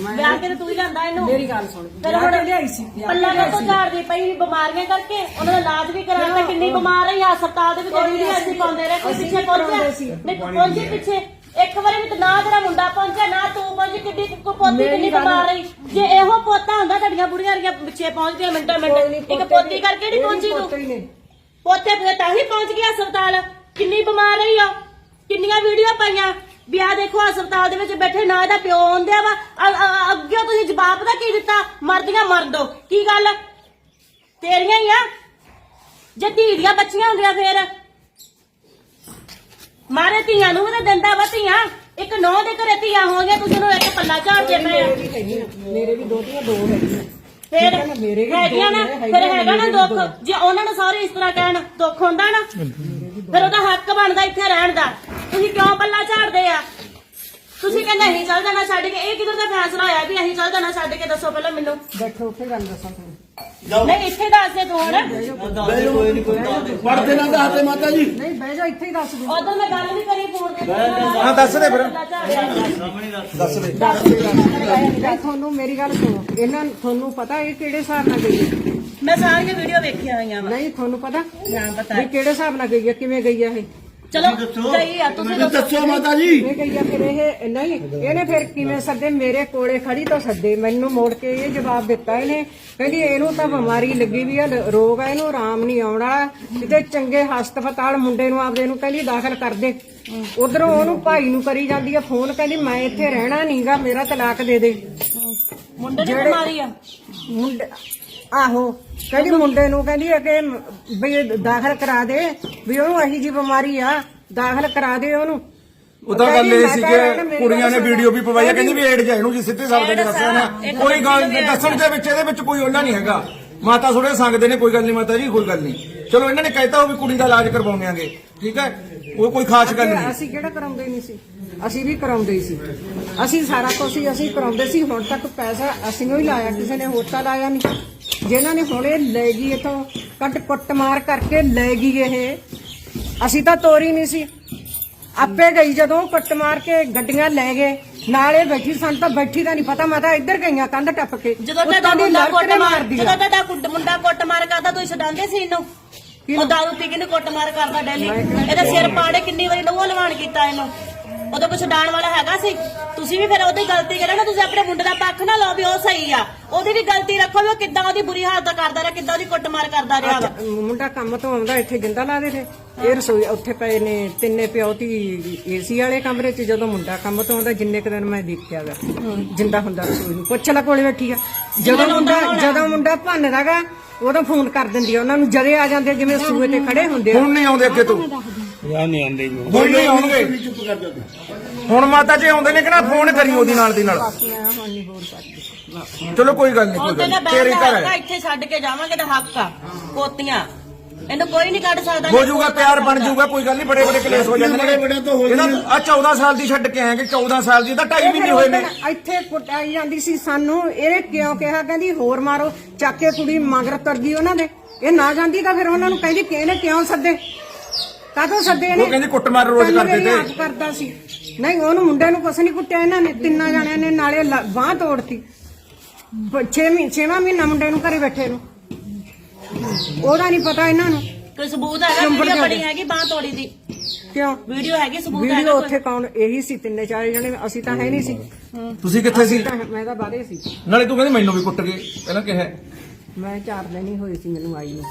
ਵਿਆਹ ਕੇ ਤੇ ਤੂੰ ਹੀ ਲਿਆਂਦਾ ਇਹਨੂੰ। ਮੇਰੀ ਗੱਲ ਸੁਣ ਫਿਰ ਹੁਣ ਲਿਆਈ ਸੀ ਪੱਲਾ ਸੀ। ਝਾੜਦੀ ਪਈ ਬਿਮਾਰੀਆਂ ਕਰਕੇ? ਉਹਨਾਂ ਦਾ ਇਲਾਜ ਵੀ ਕਰਾਤਾ ਕਿੰਨੀ ਬਿਮਾਰ ਰਹੀ ਹਸਪਤਾਲ ਦੇ ਵਿੱਚ ਕੋਈ ਨਹੀਂ ਅਸੀਂ ਪਾਉਂਦੇ ਰਹੇ ਕੋਈ ਪਿੱਛੇ ਪਹੁੰਚਿਆ। ਨਹੀਂ ਪਹੁੰਚੀ ਪਿੱਛੇ। ਇੱਕ ਵਾਰੀ ਵੀ ਤਾਂ ਨਾ ਤੇਰਾ ਮੁੰਡਾ ਪਹੁੰਚਿਆ ਨਾ ਤੂੰ ਪਹੁੰਚੀ ਕਿੱਡੀ ਕੁ ਪੋਤੀ ਕਿੰਨੀ ਬਿਮਾਰ ਰਹੀ? ਜੇ ਇਹੋ ਪੋਤਾ ਹੁੰਦਾ ਤੁਹਾਡੀਆਂ ਬੁੜੀਆਂ ਰੀਆਂ ਪਿੱਛੇ ਪਹੁੰਚ ਗਈਆਂ ਮਿੰਟੋ ਮਿੰਟ ਇੱਕ ਪੋਤੇ ਕਰਕੇ ਨਹੀਂ ਪਹੁੰਚੀ ਤੂੰ? ਨੇ। ਫਿਰ ਤਾਂ ਹੀ ਪਹੁੰਚ ਗਿਆ ਹਸਪਤਾਲ। ਕਿੰਨੀ ਬਿਮਾਰ ਰਹੀ ਆ ਕਿੰਨੀਆਂ ਵੀਡੀਓ ਪਾਈਆਂ। ਵੀ ਆਹ ਦੇਖੋ ਹਸਪਤਾਲ ਦੇ ਵਿੱਚ ਬੈਠੇ ਨਾ ਇਹਦਾ ਪਿਓ ਆਉਂਦਿਆ ਵਾ। ਅੱਗੇ ਤੁਸੀਂ ਜਵਾਬ ਦਾ ਕੀ ਦਿੱਤਾ? ਮਰਦੀਆਂ ਮਰ ਦੋ। ਕੀ ਗੱਲ? ਤੇਰੀਆਂ ਹੀ ਆ। ਜੇ ਧੀ ਦੀਆਂ ਬੱਚੀਆਂ ਹੁੰਦੀਆਂ ਫੇਰ। ਮਾਰੇ ਧੀਆਂ ਨੂੰ ਵੀ ਤਾਂ ਦਿੰਦਾ ਵਾ ਧੀਆਂ। ਇੱਕ ਨੌ ਦੇ ਘਰੇ ਧੀਆਂ ਹੋਣਗੀਆਂ ਤੁਸੀਂ ਉਹਨੂੰ ਇੱਕ ਪੱਲਾ ਝਾੜਦੇ ਪਏ ਆ, ਮੇਰੇ ਵੀ ਦੋ ਧੀਆਂ ਦੋ ਹੈਗੀਆਂ। ਫਿਰ ਠੀਕ ਹੈ ਨਾ, ਮੇਰੇ ਵੀ ਹੈਗੀਆਂ ਨਾ ਦੋ ਨੇ, ਫਿਰ ਹੈਗੀਆਂ ਹੈਗਾ ਨਾ ਮੇਰੇ ਵੀ ਦੁੱਖ। ਦੋ। ਜੇ ਉਹਨਾਂ ਨੂੰ ਸਾਰੇ ਇਸ ਤਰ੍ਹਾਂ ਕਹਿਣ ਦੁੱਖ ਹੁੰਦਾ ਨਾ ਫਿਰ ਉਹਦਾ ਹੱਕ ਬਣਦਾ ਇੱਥੇ ਰਹਿਣ ਦਾ। ਤੁਸੀਂ ਕਿਉਂ ਪੱਲਾ ਝਾੜਦੇ ਆ? ਤੁਸੀਂ ਕਹਿੰਦੇ ਅਸੀਂ ਚੱਲ ਜਾਣਾ ਛੱਡ ਕੇ ਇਹ ਕਿਧਰ ਦਾ ਫੈਸਲਾ ਹੋਇਆ ਵੀ ਅਸੀਂ ਚੱਲ ਜਾਣਾ ਛੱਡ ਕੇ ਦੱਸੋ ਪਹਿਲਾਂ ਮੈਨੂੰ। ਬੈਠੋ ਉੱਥੇ ਗੱਲ ਦੱਸਾਂ ਤੁਹਾਨੂੰ ਜਾਓ। ਨਹੀਂ ਇੱਥੇ ਦੱਸ ਦੇ ਤੂੰ ਹੁਣ। ਪੜਦੇ ਨਾ ਦੱਸਦੇ ਮਾਤਾ ਜੀ। ਨਹੀਂ ਬਹਿ ਜਾ ਇੱਥੇ ਹੀ ਦੱਸ ਦੇ ਉਦੋਂ ਮੈਂ ਗੱਲ ਵੀ ਕਰੀ ਫੋਨ ਤੇ। ਹਾਂ, ਦੱਸ ਦੇ ਫਿਰ। ਪੱਲਾ ਝਾੜਿਆ। ਨਹੀਂ, ਤੁਹਾਨੂੰ ਮੇਰੀ ਗੱਲ ਸੁਣੋ। ਇਹਨਾਂ ਤੁਹਾਨੂੰ ਪਤਾ ਇਹ ਕਿਹੜੇ ਹਿਸਾਬ ਨਾਲ ਗਈ ਹੈ? ਮੈਂ ਸਾਰੀਆਂ ਵੀਡੀਓ ਵੇਖੀਆਂ ਹੋਈਆਂ ਵਾ। ਨਹੀਂ ਤੁਹਾਨੂੰ ਪਤਾ? ਨਾ ਪਤਾ। ਵੀ ਕਿਹੜੇ ਹਿਸਾਬ ਨਾਲ ਗਈ ਹੈ? ਕਿਵੇਂ ਗਈ ਹੈ ਇਹ? ਚਲੋ ਗਈ ਆ ਤੁਸੀਂ ਦੱਸੋ। ਦੱਸੋ ਮਾਤਾ ਜੀ। ਇਹ ਕਹੀਆ ਫਿਰ ਇਹ ਨਹੀਂ ਇਹਨੇ ਫਿਰ ਕਿਵੇਂ ਸੱਦੇ? ਮੇਰੇ ਕੋਲੇ ਖੜੀ ਤੋਂ ਸੱਦੇ। ਮੈਨੂੰ ਮੋੜ ਕੇ ਇਹ ਜਵਾਬ ਦਿੱਤਾ ਇਹਨੇ। ਕਹਿੰਦੀ ਇਹਨੂੰ ਤਾਂ ਬਿਮਾਰੀ ਲੱਗੀ ਵੀ ਆ ਰੋਗ ਆ ਇਹਨੂੰ ਆਰਾਮ ਨਹੀਂ ਆਉਣਾ। ਕਿਤੇ ਚੰਗੇ ਹਸਪਤਾਲ ਮੁੰਡੇ ਨੂੰ ਆਪਦੇ ਨੂੰ ਕਹਿੰਦੀ ਦਾਖਲ ਕਰ ਦੇ। ਉਧਰੋਂ ਉਹਨੂੰ ਭਾਈ ਨੂੰ ਕਰੀ ਜਾਂਦੀ ਆ ਫੋਨ ਕਹਿੰਦੀ ਮੈਂ ਇੱਥੇ ਰਹਿਣਾ ਨਹੀਂਗਾ ਮੇਰਾ ਤਲਾਕ ਦੇ ਦੇ। ਮੁੰਡੇ ਦੀ ਬਿਮਾਰੀ ਆ। ਮੁੰਡੇ ਆਹੋ ਕਹਿੰਦੀ ਮੁੰਡੇ ਨੂੰ ਕਹਿੰਦੀ ਹੈ ਕਿ ਵੀ ਇਹ ਦਾਖਲ ਕਰਾ ਦੇ ਵੀ ਉਹਨੂੰ ਅਹੀ ਜੀ ਬਿਮਾਰੀ ਆ ਦਾਖਲ ਕਰਾ ਦੇ ਉਹਨੂੰ। ਉਹ ਤਾਂ ਗੱਲ ਇਹ ਸੀ ਕਿ ਕੁੜੀਆਂ ਨੇ ਵੀਡੀਓ ਵੀ ਪਵਾਈ ਆ, ਕਹਿੰਦੀ ਵੀ ਏਡ ਜਾਏ ਨੂੰ ਜੀ ਸਿੱਧੇ ਨੇ ਦੱਸਿਆ ਨਾ। ਕੋਈ ਗੱਲ ਦੱਸਣ ਦੇ ਵਿੱਚ ਇਹਦੇ ਵਿੱਚ ਕੋਈ ਉਹਨਾਂ ਨਹੀਂ ਹੈਗਾ। ਮਾਤਾ ਥੋੜੇ ਸੰਗਦੇ ਨੇ ਕੋਈ ਗੱਲ ਨਹੀਂ ਮਾਤਾ ਜੀ ਕੋਈ ਗੱਲ ਨਹੀਂ। ਚਲੋ ਇਹਨਾਂ ਨੇ ਕਹਿਤਾ ਉਹ ਵੀ ਕੁੜੀ ਦਾ ਇਲਾਜ ਕਰਵਾਉਂਦੇ ਆਂਗੇ। ਠੀਕ ਹੈ? ਉਹ ਕੋਈ ਖਾਸ ਗੱਲ ਨਹੀਂ। ਅਸੀਂ ਕਿਹੜਾ ਕਰਾਉਂਦੇ ਨਹੀਂ ਸੀ? ਅਸੀਂ ਵੀ ਕਰਾਉਂਦੇ ਸੀ। ਅਸੀਂ ਸਾਰਾ ਕੁਝ ਹੀ ਅਸੀਂ ਕਰਾਉਂਦੇ ਸੀ। ਹੁਣ ਤੱਕ ਪੈਸਾ ਅਸੀਂ ਹੀ ਲਾਇਆ ਕਿਸੇ ਨੇ ਹੋਰ ਤਾਂ ਲਾਇਆ ਨਹੀਂ। ਜਿਨ੍ਹਾਂ ਨੇ ਹੁਣੇ ਲੈ ਗਈ ਇਥੋਂ ਕੱਟ ਕੁੱਟ ਮਾਰ ਕਰਕੇ ਲੈ ਗਈ ਇਹ। ਅਸੀਂ ਤਾਂ ਤੋਰੀ ਨਹੀਂ ਸੀ। ਆਪੇ ਗਈ ਜਦੋਂ ਕੁੱਟ ਮਾਰ ਕੇ ਗੱਡੀਆਂ ਲੈ ਗਏ। ਨਾਲੇ ਬੈਠੀ ਸਾਨੂੰ ਤਾਂ ਬੈਠੀ ਦਾ ਨਹੀਂ ਪਤਾ। ਮੈਂ ਤਾਂ ਇੱਧਰ ਗਈਆਂ ਕੰਧ ਟੱਪ ਕੇ। ਜਦੋਂ ਤੁਹਾਡਾ ਮੁੰਡਾ ਕੁੱਟ ਮਾਰਦੀ। ਜਦੋਂ ਤੁਹਾਡਾ ਮੁੰਡਾ ਕੁੱਟ ਮਾਰ ਕਰਦਾ ਤੁਸੀਂ ਛਡਾਉਂਦੇ ਸੀ ਇਹਨੂੰ? ਉਹ ਦਾਰੂ ਪੀ ਕੇ ਨੇ ਕੁੱਟ ਮਾਰ ਕਰਦਾ ਡੈਲੀ ਇਹਦਾ ਸਿਰ ਪਾੜੇ ਕਿੰਨੀ ਵਾਰੀ ਨਹੁੰ ਲਵਾਣ ਕੀਤਾ ਇਹਨੂੰ? ਉਦੋਂ ਕੁਛ ਛਡਾਣ ਵਾਲਾ ਹੈਗਾ ਸੀ? ਤੁਸੀਂ ਵੀ ਫਿਰ ਉਹਦੀ ਗਲਤੀ ਕਰੋ ਨਾ ਤੁਸੀਂ ਆਪਣੇ ਮੁੰਡੇ ਦਾ ਪੱਖ ਨਾ ਲਓ ਵੀ ਉਹ ਸਹੀ ਆ। ਉਹਦੀ ਵੀ ਗਲਤੀ ਰੱਖੋ ਵੀ ਉਹ ਕਿੱਦਾਂ ਉਹਦੀ ਬੁਰੀ ਹਾਲਤ ਕਰਦਾ ਰਿਹਾ ਕਿੱਦਾਂ ਉਹਦੀ ਕੁੱਟ ਮਾਰ ਕਰਦਾ ਰਿਹਾ ਵਾ। ਮੁੰਡਾ ਕੰਮ ਤੋਂ ਆਉਂਦਾ ਇੱਥੇ ਜਿੰਦਾ ਲਾ ਦੇ ਤੇ ਇਹ ਰਸੋਈ ਉੱਥੇ ਪਏ ਨੇ ਤਿੰਨੇ ਪਿਓ ਧੀ ਏਸੀ ਵਾਲੇ ਕਮਰੇ 'ਚ ਜਦੋਂ ਮੁੰਡਾ ਕੰਮ ਤੋਂ ਆਉਂਦਾ ਜਿੰਨੇ ਕੁ ਦਿਨ ਮੈਂ ਦੇਖਿਆ ਗਾ ਜਿੰਦਾ ਹੁੰਦਾ ਰਸੋਈ ਨੂੰ। ਪੁੱਛ ਲੈ ਕੋਲੇ ਬੈਠੀ ਆ। ਜਦੋਂ ਮੁੰਡਾ ਜਦੋਂ ਮੁੰਡਾ ਭੰਨਦਾਗਾ ਉਦੋਂ ਫੋਨ ਕਰ ਦਿੰਦੀ ਆ। ਉਹਨਾਂ ਨੂੰ ਜਦੇ ਆ ਜਾਂਦੇ ਜਿਵੇਂ ਸੂਏ ਤੇ ਖੜੇ ਹੁੰਦੇ ਆ। ਹੁਣ ਨਹੀਂ ਆਉਂਦੇ ਅੱਗੇ ਤੋਂ। ਯਾਰ ਨਹੀਂ ਆਂਦੇ ਜੀ। ਹੁਣ ਨਹੀਂ ਆਉਣਗੇ। ਚੁੱਪ ਕਰ ਜਾ ਹੁਣ ਮਾਤਾ ਜੀ ਆਉਂਦੇ ਨੇ ਕਿ ਨਾ ਫੋਨ ਕਰੀ ਉਹਦੀ ਨਾਲ ਦੀ ਨਾਲ। ਮੈਂ ਹੁਣ ਨਹੀਂ ਹੋਰ ਕਰਦੀ ਚਲੋ ਕੋਈ ਗੱਲ ਨਹੀਂ ਕੋਈ ਉਹਦੇ ਗੱਲ ਨਾਲ ਨੀ, ਤੇਰੇ ਘਰ ਬੈਠਾ ਹੈ। ਇੱਥੇ ਛੱਡ ਕੇ ਜਾਵਾਂਗੇ ਤਾਂ ਹੱਕ ਆ ਪੋਤੀਆਂ। ਇਹਨੂੰ ਕੋਈ ਨਹੀਂ ਕੱਢ ਸਕਦਾ ਹੋ ਜਾਊਗਾ ਪਿਆਰ ਬਣ ਜਾਊਗਾ ਕੋਈ ਗੱਲ ਨਹੀਂ ਬੜੇ ਬੜੇ ਕਲੇਸ਼ ਹੋ ਜਾਂਦੇ ਨੇ। ਬੜੇ ਤਾਂ ਹੋ ਇਹਦਾ ਆ। 14 ਸਾਲ ਦੀ ਛੱਡ ਕੇ ਆਏ ਕਿ 14 ਸਾਲ ਦੀ ਤਾਂ 2.5 ਮਹੀਨੇ ਹੋਏ ਨੇ। ਇੱਥੇ ਕੁੱਟਾਈ ਜਾਂਦੀ ਸੀ ਸਾਨੂੰ ਇਹਨੇ ਕਿਉਂ ਕਿਹਾ? ਕਹਿੰਦੀ ਹੋਰ ਮਾਰੋ ਚੱਕ ਕੇ ਕੁੜੀ ਮਗਰ ਤਰ ਗਈ ਉਹਨਾਂ ਦੇ। ਇਹ ਨਾ ਜਾਂਦੀ ਤਾਂ ਫਿਰ ਉਹਨਾਂ ਨੂੰ ਕਹਿੰਦੀ ਕਿ ਇਹਨੇ ਕਿਉਂ ਸੱਦੇ? ਕਾਹਤੋਂ ਸੱਦੇ ਇਹਨੇ ਉਹ ਕਹਿੰਦੀ ਕੁੱਟਮਾਰ ਰੋਜ਼ ਕਰਦੇ ਤੇ। ਆਪ ਕਰਦਾ ਸੀ। ਨਹੀਂ ਉਹਨੂੰ ਮੁੰਡੇ ਨੂੰ ਕੁਛ ਨਹੀਂ ਕੁੱਟਿਆ ਇਹਨਾਂ ਨੇ ਤਿੰਨਾਂ ਜਣਿਆਂ ਨੇ ਨਾਲੇ ਬਾਹ ਤੋੜਤੀ। 6 ਮਹੀਨੇ 6ਵਾਂ ਮਹੀਨਾ ਮੁੰਡੇ ਨੂੰ ਘਰੇ ਬੈਠੇ ਨੂੰ। ਉਹਦਾ ਨਹੀਂ ਪਤਾ ਇਹਨਾਂ ਨੂੰ। ਕੋਈ ਸਬੂਤ ਹੈਗਾ? ਵੀਡੀਓ। ਬਣੀ ਹੈਗੀ ਬਾਹ ਤੋੜੀ ਦੀ। ਕਿਉਂ? ਵੀਡੀਓ ਹੈਗੀ ਸਬੂਤ ਹੈਗਾ ਵੀਡੀਓ? ਉੱਥੇ ਕੌਣ? ਇਹੀ ਸੀ ਤਿੰਨੇ ਚਾਰੇ ਜਣੇ। ਅਸੀਂ ਤਾਂ ਹੈ ਨਹੀਂ ਸੀ। ਤੁਸੀਂ ਕਿੱਥੇ ਸੀ? ਮੈਂ ਤਾਂ ਬਾਹਰੇ ਸੀ। ਨਾਲੇ ਤੂੰ ਕਹਿੰਦੀ ਮੈਨੂੰ ਵੀ ਕੁੱਟ ਗਏ ਪਹਿਲਾਂ ਕਿਹਾ। ਮੈਂ ਚਾਰ ਦਿਨ ਹੀ ਹੋਏ ਸੀ ਮੈਨੂੰ ਆਈ ਨੂੰ।